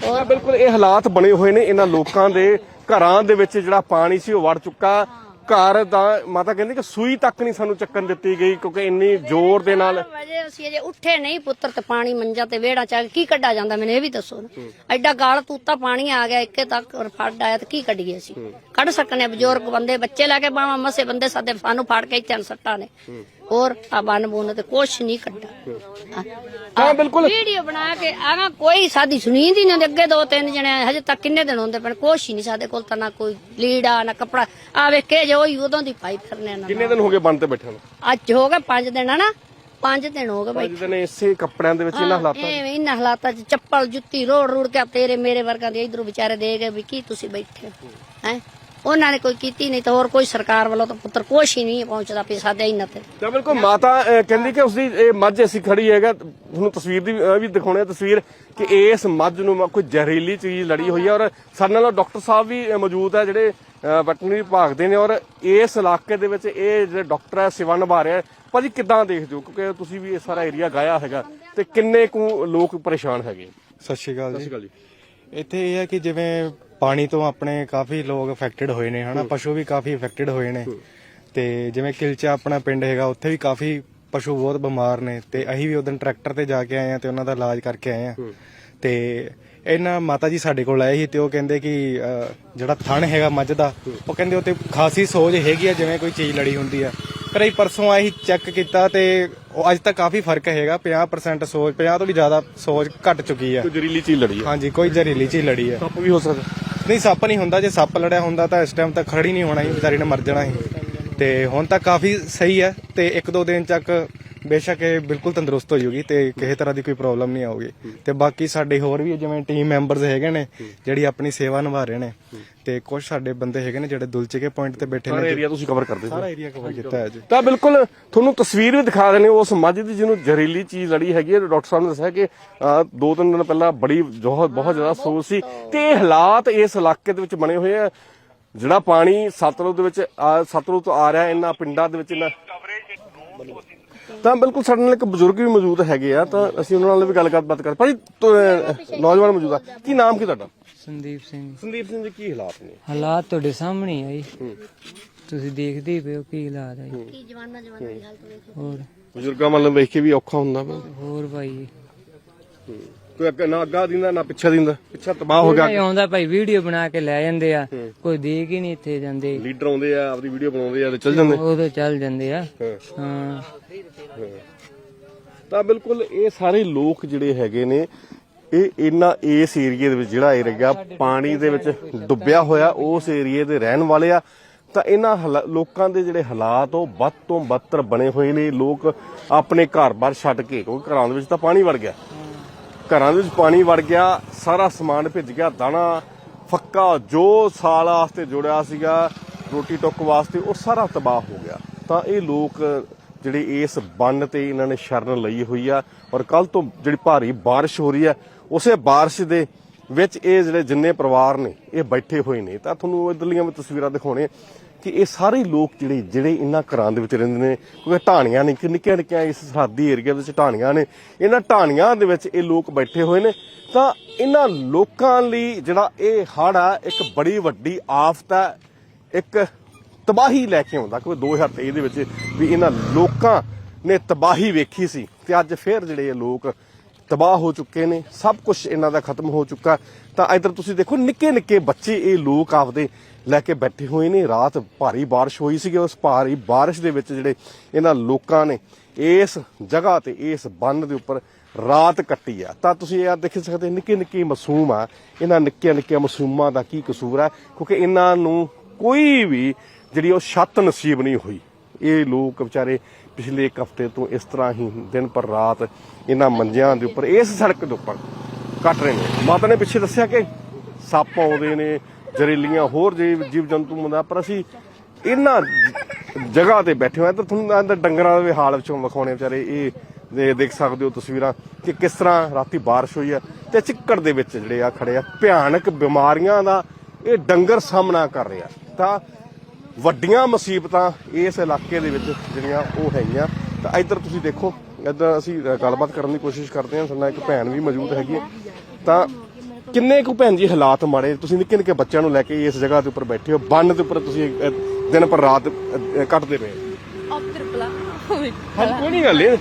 ਤਾਂ ਬਿਲਕੁਲ ਇਹ ਹਾਲਾਤ ਬਣੇ ਹੋਏ ਨੇ ਇਹਨਾਂ ਲੋਕਾਂ ਦੇ। ਘਰਾਂ ਦੇ ਵਿੱਚ ਜਿਹੜਾ ਪਾਣੀ ਸੀ ਉਹ ਵੜ ਚੁੱਕਾ। ਘਰ ਦਾ ਮਾਤਾ ਕਹਿੰਦੀ ਕਿ ਸੂਈ ਤੱਕ ਨਹੀਂ ਸਾਨੂੰ ਚੱਕਣ ਦਿੱਤੀ ਗਈ ਕਿਉਂਕਿ ਇੰਨੀ ਜ਼ੋਰ ਦੇ ਨਾਲ ਵਜੇ ਅਸੀਂ ਅਜੇ ਉੱਠੇ ਨਹੀਂ ਪੁੱਤਰ ਤੇ ਪਾਣੀ ਮੰਜਾ ਤੇ ਵਿਹੜਾ ਚ ਕੇ ਕੱਢਾ ਜਾਂਦਾ ਮੈਨੂੰ ਇਹ ਵੀ ਦੱਸੋ ਨਾ। ਐਡਾ ਗਾਲ ਤੂਤਾ ਪਾਣੀ ਆ ਗਿਆ ਇੱਕੇ ਤੱਕ ਔਰ ਫੜ ਆਇਆ ਤੇ ਕੀ ਕੱਢੀਏ ਅਸੀਂ। ਕੱਢ ਸਕਨੇ ਬਜ਼ੁਰਗ ਬੰਦੇ ਬੱਚੇ ਲੈ ਕੇ ਬਾਵਾ ਮਸੇ ਬੰਦੇ ਸਾਡੇ ਸਾਨੂੰ ਫੜ ਕੇ ਇੱਥੇ ਸੱਟਾਂ ਨੇ। ਹੋਰ ਆ ਬੰਨ ਬੁੰਨ ਤੇ ਕੁਛ ਨਹੀਂ ਕੱਢਾ ਹਾਂ, ਬਿਲਕੁਲ। ਵੀਡੀਓ ਬਣਾ ਕੇ ਆਗਾ ਕੋਈ ਸਾਦੀ ਸੁਣੀ ਦੀ ਨਹੀਂ ਅੱਗੇ ਦੋ ਤਿੰਨ ਜਣੇ ਹਜੇ ਤੱਕ ਕਿੰਨੇ ਦਿਨ ਹੁੰਦੇ ਪਣ ਕੁਛ ਹੀ ਨਹੀਂ ਸਾਡੇ ਕੋਲ ਤਾਂ ਨਾ ਕੋਈ ਲੀੜਾ ਨਾ ਕੱਪੜਾ। ਆ ਵੇਖ ਜੋ ਹੀ ਉਦੋਂ ਦੀ ਪਾਈ ਫਿਰਨੇ ਨਾ ਕਿੰਨੇ ਦਿਨ ਹੋ ਗਏ ਬੰਨ ਤੇ ਬੈਠੇ ਨੂੰ? ਅੱਜ ਹੋ ਗਏ 5 ਦਿਨ ਹਨਾ? 5 ਦਿਨ ਹੋ ਗਏ ਬਈ ਪੰਜ ਦਿਨ ਇਸੇ ਕੱਪੜਿਆਂ ਦੇ ਵਿੱਚ ਇਹਨਾਂ ਹਾਲਾਤਾਂ ਐਵੇਂ ਇਹਨਾਂ ਹਾਲਾਤਾਂ 'ਚ ਚੱਪਲ ਜੁੱਤੀ ਰੋੜ ਰੋੜ ਕੇ ਤੇਰੇ ਮੇਰੇ ਵਰਗਾ ਦੇ ਇਧਰੋਂ ਵਿਚਾਰੇ ਦੇ ਗਏ ਵੀ ਕੀ ਤੁਸੀਂ ਬੈਠੇ ਹੈ? ਉਹਨਾਂ ਨੇ ਕੋਈ ਕੀਤੀ ਨਹੀਂ ਤਾਂ ਹੋਰ ਕੋਈ ਸਰਕਾਰ ਵੱਲੋਂ ਤਾਂ ਪੁੱਤਰ ਕੁਛ ਹੀ ਨਹੀਂ ਪਹੁੰਚਦਾ ਪਈ ਸਾਡੇ ਇਹਨਾਂ ਤੇ। ਤਾਂ ਬਿਲਕੁਲ ਮਾਤਾ ਅਹ, ਕਹਿੰਦੀ ਕਿ ਉਸਦੀ ਇਹ ਮੱਝ ਅਸੀਂ ਖੜੀ ਹੈਗਾ। ਤੁਹਾਨੂੰ ਤਸਵੀਰ ਦੀ ਅਹ, ਵੀ ਦਿਖਾਉਣੇ ਆ ਤਸਵੀਰ ਕਿ ਇਸ ਮੱਝ ਨੂੰ ਮ- ਕੋਈ ਜ਼ਹਿਰੀਲੀ ਚੀਜ਼ ਲੜੀ ਹੋਈ ਹੈ ਔਰ ਸਾਡੇ ਨਾਲ ਡਾਕਟਰ ਸਾਹਿਬ ਵੀ ਅਹ, ਮੌਜੂਦ ਹੈ ਜਿਹੜੇ ਵੈਟਰਨਰੀ ਵਿਭਾਗ ਦੇ ਨੇ ਔਰ ਇਸ ਇਲਾਕੇ ਦੇ ਵਿੱਚ ਇਹ ਜਿਹੜੇ ਡਾਕਟਰ ਹੈ ਸੇਵਾ ਨਿਭਾ ਰਹੇ ਆ ਭਾਜੀ ਕਿੱਦਾਂ ਦੇਖਦੇ ਹੋ? ਕਿਉਂਕਿ ਤੁਸੀਂ ਵੀ ਇਹ ਸਾਰਾ ਏਰੀਆ ਗਾਇਆ ਹੈਗਾ ਤੇ ਕਿੰਨੇ ਕੁ ਲੋਕ ਪਰੇਸ਼ਾਨ ਹੈਗੇ? ਸਤਿ ਸ਼੍ਰੀ ਅਕਾਲ ਜੀ। ਜੀ। ਇੱਥੇ ਇਹ ਹੈ ਕਿ ਜਿਵੇਂ ਪਾਣੀ ਤੋਂ ਆਪਣੇ ਕਾਫੀ ਲੋਕ ਅਫੈਕਟਡ ਹੋਏ ਨੇ ਹਨਾ? ਪਸ਼ੂ ਵੀ ਕਾਫੀ ਅਫੈਕਟਡ ਹੋਏ ਨੇ। ਤੇ ਜਿਵੇਂ ਕਿਲਚਾ ਆਪਣਾ ਪਿੰਡ ਹੈਗਾ ਉੱਥੇ ਵੀ ਕਾਫੀ ਪਸ਼ੂ ਬਹੁਤ ਬਿਮਾਰ ਨੇ। ਤੇ ਅਸੀਂ ਵੀ ਉਦੋਂ ਟਰੈਕਟਰ ਤੇ ਜਾ ਕੇ ਆਏ ਆ ਤੇ ਉਹਨਾਂ ਦਾ ਇਲਾਜ ਕਰਕੇ ਆਏ ਆ। ਤੇ ਇਹਨਾਂ ਮਾਤਾ ਜੀ ਸਾਡੇ ਕੋਲ ਆਏ ਸੀ ਤੇ ਉਹ ਕਹਿੰਦੇ ਕਿ ਜਿਹੜਾ ਥਣ ਹੈਗਾ ਮੱਝ ਦਾ ਉਹ ਕਹਿੰਦੇ ਉੱਤੇ ਖਾਸੀ ਸੋਜ ਹੈਗੀ ਆ ਜਿਵੇਂ ਕੋਈ ਚੀਜ਼ ਲੜੀ ਹੁੰਦੀ ਆ। ਪਰ ਅਸੀਂ ਪਰਸੋਂ ਆਏ ਸੀ ਚੈੱਕ ਕੀਤਾ ਤੇ ਉਹ ਅੱਜ ਤੱਕ ਕਾਫੀ ਫ਼ਰਕ ਹੈਗਾ 50% ਸੋਜ 50 ਤੋਂ ਵੀ ਜ਼ਿਆਦਾ ਸੋਜ ਘਟ ਚੁੱਕੀ ਆ। ਕੋਈ ਜ਼ਹਿਰੀਲੀ ਚੀਜ਼ ਲੜੀ ਹੈ ਹਾਂਜੀ ਕੋਈ ਜ਼ਹਿਰੀਲੀ ਚੀਜ਼ ਲੜੀ ਹੈ ਸੱਪ ਵੀ ਹੋ ਸਕਦਾ। ਨਹੀਂ, ਸੱਪ ਨਹੀਂ ਹੁੰਦਾ। ਜੇ ਸੱਪ ਲੜਿਆ ਹੁੰਦਾ ਤਾਂ ਇਸ ਟਾਈਮ ਤੱਕ ਖੜੀ ਨਹੀਂ ਹੋਣਾ ਸੀ ਵਿਚਾਰੀ ਨੇ ਮਰ ਜਾਣਾ ਸੀ ਤੇ ਹੁਣ ਤਾਂ ਕਾਫੀ ਸਹੀ ਹੈ ਤੇ ਇੱਕ ਦੋ ਦਿਨ ਤੱਕ ਬੇਸ਼ੱਕ ਇਹ ਬਿਲਕੁਲ ਤੰਦਰੁਸਤ ਹੋ ਜਾਊਗੀ ਤੇ ਕਿਸੇ ਤਰ੍ਹਾਂ ਦੀ ਕੋਈ ਪ੍ਰੋਬਲਮ ਨਹੀਂ ਆਊਗੀ। ਤੇ ਬਾਕੀ ਸਾਡੇ ਹੋਰ ਵੀ ਜਿਵੇਂ ਟੀਮ ਮੈਂਬਰਸ ਹੈਗੇ ਨੇ ਜਿਹੜੀ ਆਪਣੀ ਸੇਵਾ ਨਿਭਾ ਰਹੇ ਨੇ ਤੇ ਕੁਝ ਸਾਡੇ ਬੰਦੇ ਹੈਗੇ ਨੇ ਜਿਹੜੇ ਦੁਲਚੇ ਪੁਆਇੰਟ ਤੇ ਬੈਠੇ ਸਾਰਾ ਨੇ ਏਰੀਆ ਤੁਸੀਂ ਕਵਰ ਕਰਦੇ ਸਾਰਾ ਏਰੀਆ ਕਵਰ ਕੀਤਾ ਹੈ ਜੀ। ਤਾਂ ਬਿਲਕੁਲ ਤੁਹਾਨੂੰ ਤਸਵੀਰ ਵੀ ਦਿਖਾ ਦਿੰਦੇ ਉਸ ਮੱਝ ਦੀ ਜਿਹਨੂੰ ਜ਼ਹਿਰੀਲੀ ਚੀਜ਼ ਲੜੀ ਹੈਗੀ ਹੈ ਡਾਕਟਰ ਸਾਹਿਬ ਨੇ ਦੱਸਿਆ ਕਿ ਦੋ ਤਿੰਨ ਦਿਨ ਪਹਿਲਾਂ ਬੜੀ ਬਹੁਤ ਬਹੁਤ ਜ਼ਿਆਦਾ ਸੋਚ ਸੀ ਤੇ ਇਹ ਹਾਲਾਤ ਇਸ ਇਲਾਕੇ ਦੇ ਵਿੱਚ ਬਣੇ ਹੋਏ ਆ। ਜਿਹੜਾ ਪਾਣੀ ਸਤਲੁਜ ਦੇ ਵਿੱਚ ਸਤਲੁਜ ਤੋਂ ਆ ਰਿਹਾ ਇਹਨਾਂ ਪਿੰਡਾਂ ਦੇ ਵਿੱਚ ਇਹਨਾਂ ਤਾਂ ਬਿਲਕੁਲ ਸਾਡੇ ਨਾਲ ਇੱਕ ਬਜ਼ੁਰਗ ਵੀ ਮੌਜੂਦ ਹੈਗੇ ਆ ਤਾਂ ਅਸੀਂ ਉਹਨਾਂ ਨਾਲ ਵੀ ਗੱਲਬਾਤ ਬਾਤ ਕਰ ਭਾਜੀ ਤੋ- ਨੌਜਵਾਨ ਮੌਜੂਦ ਆ। ਕੀ ਨਾਮ ਕੀ ਤੁਹਾਡਾ? ਸੰਦੀਪ ਸਿੰਘ। ਸੰਦੀਪ ਸਿੰਘ ਜੀ ਕੀ ਹਾਲਾਤ ਨੇ? ਹਾਲਾਤ ਤੁਹਾਡੇ ਸਾਹਮਣੇ ਆ ਜੀ। ਤੁਸੀਂ ਦੇਖਦੇ ਹੀ ਪਏ ਹੋ ਕੀ ਹਾਲਾਤ ਆ ਜੀ। ਕੀ ਜਵਾਨਾ ਜਵਾਨਾ ਦੀ ਹਾਲਤ ਵੇਖੋ ਹੋਰ? ਬਜ਼ੁਰਗਾਂ ਵੱਲ ਵੇਖ ਕੇ ਵੀ ਔਖਾ ਹੁੰਦਾ ਵਾ। ਹੋਰ ਭਾਈ? ਕੋਈ ਅੱਗੇ ਨਾ ਅੱਗਾ ਦਿੰਦਾ ਨਾ ਪਿੱਛਾ ਦਿੰਦਾ ਪਿੱਛਾ ਤਬਾਹ ਹੋ ਗਿਆ ਕੋਈ ਆਉਂਦਾ ਭਾਈ ਵੀਡੀਓ ਬਣਾ ਕੇ ਲੈ ਜਾਂਦੇ ਆ। ਕੋਈ ਦੇਖ ਹੀ ਨਹੀਂ ਇੱਥੇ ਜਾਂਦੇ। ਲੀਡਰ ਆਉਂਦੇ ਆ ਆਪਦੀ ਵੀਡੀਓ ਬਣਾਉਂਦੇ ਆ ਤੇ ਚੱਲ ਜਾਂਦੇ। ਉਦੋਂ ਚੱਲ ਜਾਂਦੇ ਆ। ਹਾਂ। ਹਾਂ। ਤਾਂ ਬਿਲਕੁਲ ਇਹ ਸਾਰੇ ਲੋਕ ਜਿਹੜੇ ਹੈਗੇ ਨੇ ਇਹ ਇਹਨਾਂ ਇਸ ਏਰੀਏ ਦੇ ਵਿੱਚ ਜਿਹੜਾ ਏਰੀਆ ਪਾਣੀ ਦੇ ਵਿੱਚ ਡੁੱਬਿਆ ਹੋਇਆ ਉਸ ਏਰੀਏ ਦੇ ਰਹਿਣ ਵਾਲੇ ਆ। ਤਾਂ ਇਹਨਾਂ ਹਾਲਾ- ਲੋਕਾਂ ਦੇ ਜਿਹੜੇ ਹਾਲਾਤ ਉਹ ਵੱਧ ਤੋਂ ਬੱਤਰ ਬਣੇ ਹੋਏ ਨੇ। ਲੋਕ ਆਪਣੇ ਘਰ-ਬਾਰ ਛੱਡ ਕੇ ਕਿਉਂਕਿ ਘਰਾਂ ਦੇ ਵਿੱਚ ਤਾਂ ਪਾਣੀ ਵੜ ਗਿਆ। ਘਰਾਂ ਦੇ ਵਿੱਚ ਪਾਣੀ ਵੜ ਗਿਆ, ਸਾਰਾ ਸਮਾਨ ਭਿੱਜ ਗਿਆ, ਦਾਣਾ ਫੱਕਾ, ਜੋ ਸਾਲ ਵਾਸਤੇ ਜੁੜਿਆ ਸੀਗਾ, ਰੋਟੀ ਟੁੱਕ ਵਾਸਤੇ, ਉਹ ਸਾਰਾ ਤਬਾਹ ਹੋ ਗਿਆ। ਤਾਂ ਇਹ ਲੋਕ ਜਿਹੜੇ ਇਸ ਬੰਨ ਤੇ ਇਹਨਾਂ ਨੇ ਸ਼ਰਨ ਲਈ ਹੋਈ ਆ ਔਰ ਕੱਲ ਤੋਂ ਜਿਹੜੀ ਭਾਰੀ ਬਾਰਿਸ਼ ਹੋ ਰਹੀ ਆ, ਉਸੇ ਬਾਰਿਸ਼ ਦੇ ਵਿੱਚ ਇਹ ਜਿਹੜੇ ਜਿੰਨੇ ਪਰਿਵਾਰ ਨੇ, ਇਹ ਬੈਠੇ ਹੋਏ ਨੇ। ਤਾਂ ਤੁਹਾਨੂੰ ਇਧਰਲੀਆਂ ਵੀ ਤਸਵੀਰਾਂ ਦਿਖਾਉਣੇ ਕਿ ਇਹ ਸਾਰੇ ਲੋਕ ਜਿਹੜੇ ਜਿਹੜੇ ਇਹਨਾਂ ਘਰਾਂ ਦੇ ਵਿੱਚ ਰਹਿੰਦੇ ਨੇ, ਕਿਉਂਕਿ ਢਾਣੀਆਂ ਨੇ, ਕਿ ਨਿੱਕੀਆਂ ਨਿੱਕੀਆਂ ਇਸ ਸਰਹੱਦੀ ਏਰੀਆ ਵਿੱਚ ਢਾਣੀਆਂ ਨੇ, ਇਹਨਾਂ ਢਾਣੀਆਂ ਦੇ ਵਿੱਚ ਇਹ ਲੋਕ ਬੈਠੇ ਹੋਏ ਨੇ। ਤਾਂ ਇਹਨਾਂ ਲੋਕਾਂ ਲਈ ਜਿਹੜਾ ਇਹ ਹੜ੍ਹ ਆ, ਇੱਕ ਬੜੀ ਵੱਡੀ ਆਫਤ ਹੈ ਇੱਕ ਤਬਾਹੀ ਲੈ ਕੇ ਆਉਂਦਾ, ਕਿਉਂਕਿ 2023 ਦੇ ਵਿੱਚ ਵੀ ਇਹਨਾਂ ਲੋਕਾਂ ਨੇ ਤਬਾਹੀ ਵੇਖੀ ਸੀ। ਤੇ ਅੱਜ ਫੇਰ ਜਿਹੜੇ ਇਹ ਲੋਕ ਤਬਾਹ ਹੋ ਚੁੱਕੇ ਨੇ, ਸਭ ਕੁਝ ਇਹਨਾਂ ਦਾ ਖਤਮ ਹੋ ਚੁੱਕਾ। ਤਾਂ ਇਧਰ ਤੁਸੀਂ ਦੇਖੋ, ਨਿੱਕੇ ਨਿੱਕੇ ਬੱਚੇ ਇਹ ਲੋਕ ਆਪਦੇ ਲੈ ਕੇ ਬੈਠੇ ਹੋਏ ਨੇ। ਰਾਤ ਭਾਰੀ ਬਾਰਿਸ਼ ਹੋਈ ਸੀਗੀ, ਉਸ ਭਾਰੀ ਬਾਰਿਸ਼ ਦੇ ਵਿੱਚ ਜਿਹੜੇ ਇਹਨਾਂ ਲੋਕਾਂ ਨੇ ਇਸ ਜਗ੍ਹਾ ਤੇ, ਇਸ ਬੰਨ ਦੇ ਉੱਪਰ ਰਾਤ ਕੱਟੀ ਆ। ਤਾਂ ਤੁਸੀਂ ਇਹ ਦੇਖ ਸਕਦੇ, ਨਿੱਕੇ ਨਿੱਕੇ ਮਾਸੂਮ ਆ। ਇਹਨਾਂ ਨਿੱਕੀਆਂ ਨਿੱਕੀਆਂ ਮਾਸੂਮਾਂ ਦਾ ਕੀ ਕਸੂਰ ਆ? ਕਿਉਂਕਿ ਇਹਨਾਂ ਨੂੰ ਕੋਈ ਵੀ ਜਿਹੜੀ ਉਹ ਛੱਤ ਨਸੀਬ ਨਹੀਂ ਹੋਈ। ਇਹ ਲੋਕ ਵਿਚਾਰੇ ਪਿਛਲੇ ਇੱਕ ਹਫ਼ਤੇ ਤੋਂ ਇਸ ਤਰ੍ਹਾਂ ਹੀ ਦਿਨ ਪਰ ਰਾਤ ਇਹਨਾਂ ਮੰਜਿਆਂ ਦੇ ਉੱਪਰ, ਇਸ ਸੜਕ ਦੇ ਉੱਪਰ ਕੱਟ ਰਹੇ ਨੇ। ਮਾਤਾ ਨੇ ਪਿੱਛੇ ਦੱਸਿਆ ਕਿ ਸੱਪ ਆਉਂਦੇ ਨੇ, ਜ਼ਹਿਰੀਲੀਆਂ ਹੋਰ ਜੀਵ ਜੀਵ ਜੰਤੂ ਹੁੰਦਾ, ਪਰ ਅਸੀਂ ਇਹਨਾਂ ਜਗ੍ਹਾ ਤੇ ਬੈਠੇ ਹੋਏ ਆ ਤਾਂ ਤੁਹਾਨੂੰ ਅੰਦਰ ਡੰਗਰਾਂ ਦੇ ਹਾਲ ਵਿੱਚੋਂ ਵਿਖਾਉਣੇ ਵਿਚਾਰੇ, ਇਹ ਦੇਖ ਸਕਦੇ ਹੋ ਤਸਵੀਰਾਂ ਕਿ ਕਿਸ ਤਰ੍ਹਾਂ ਰਾਤੀ ਬਾਰਿਸ਼ ਹੋਈ ਹੈ ਤੇ ਚਿੱਕੜ ਦੇ ਵਿੱਚ ਜਿਹੜੇ ਆ ਖੜੇ ਆ। ਭਿਆਨਕ ਬਿਮਾਰੀਆਂ ਦਾ ਇਹ ਡੰਗਰ ਸਾਹਮਣਾ ਕਰ ਰਿਹਾ। ਤਾਂ ਵੱਡੀਆਂ ਮੁਸੀਬਤਾਂ ਇਸ ਇਲਾਕੇ ਦੇ ਵਿੱਚ ਜਿਹੜੀਆਂ ਉਹ ਹੈਗੀਆਂ। ਤਾਂ ਇੱਧਰ ਤੁਸੀਂ ਦੇਖੋ, ਇੱਧਰ ਅਸੀਂ ਗੱਲਬਾਤ ਕਰਨ ਦੀ ਕੋਸ਼ਿਸ਼ ਕਰਦੇ ਹਾਂ। ਸਾਡੇ ਨਾਲ ਇੱਕ ਭੈਣ ਵੀ ਮੌਜੂਦ ਹੈਗੀ ਹੈ। ਤਾਂ ਕਿੰਨੇ ਕੁ ਭੈਣ ਜੀ ਹਾਲਾਤ ਮਾੜੇ? ਤੁਸੀਂ ਨਿੱਕੇ ਨਿੱਕੇ ਬੱਚਿਆਂ ਨੂੰ ਲੈ ਕੇ ਇਸ ਜਗ੍ਹਾ ਦੇ ਉੱਪਰ ਬੈਠੇ ਹੋ। ਬੰਨ ਦੇ ਉੱਪਰ ਤੁਸੀਂ ਦਿਨ ਪਰ ਰਾਤ ਕੱਟਦੇ ਪਏ ਹੋ। ਕੋਈ ਨਹੀਂ ਗੱਲ ਇਹ।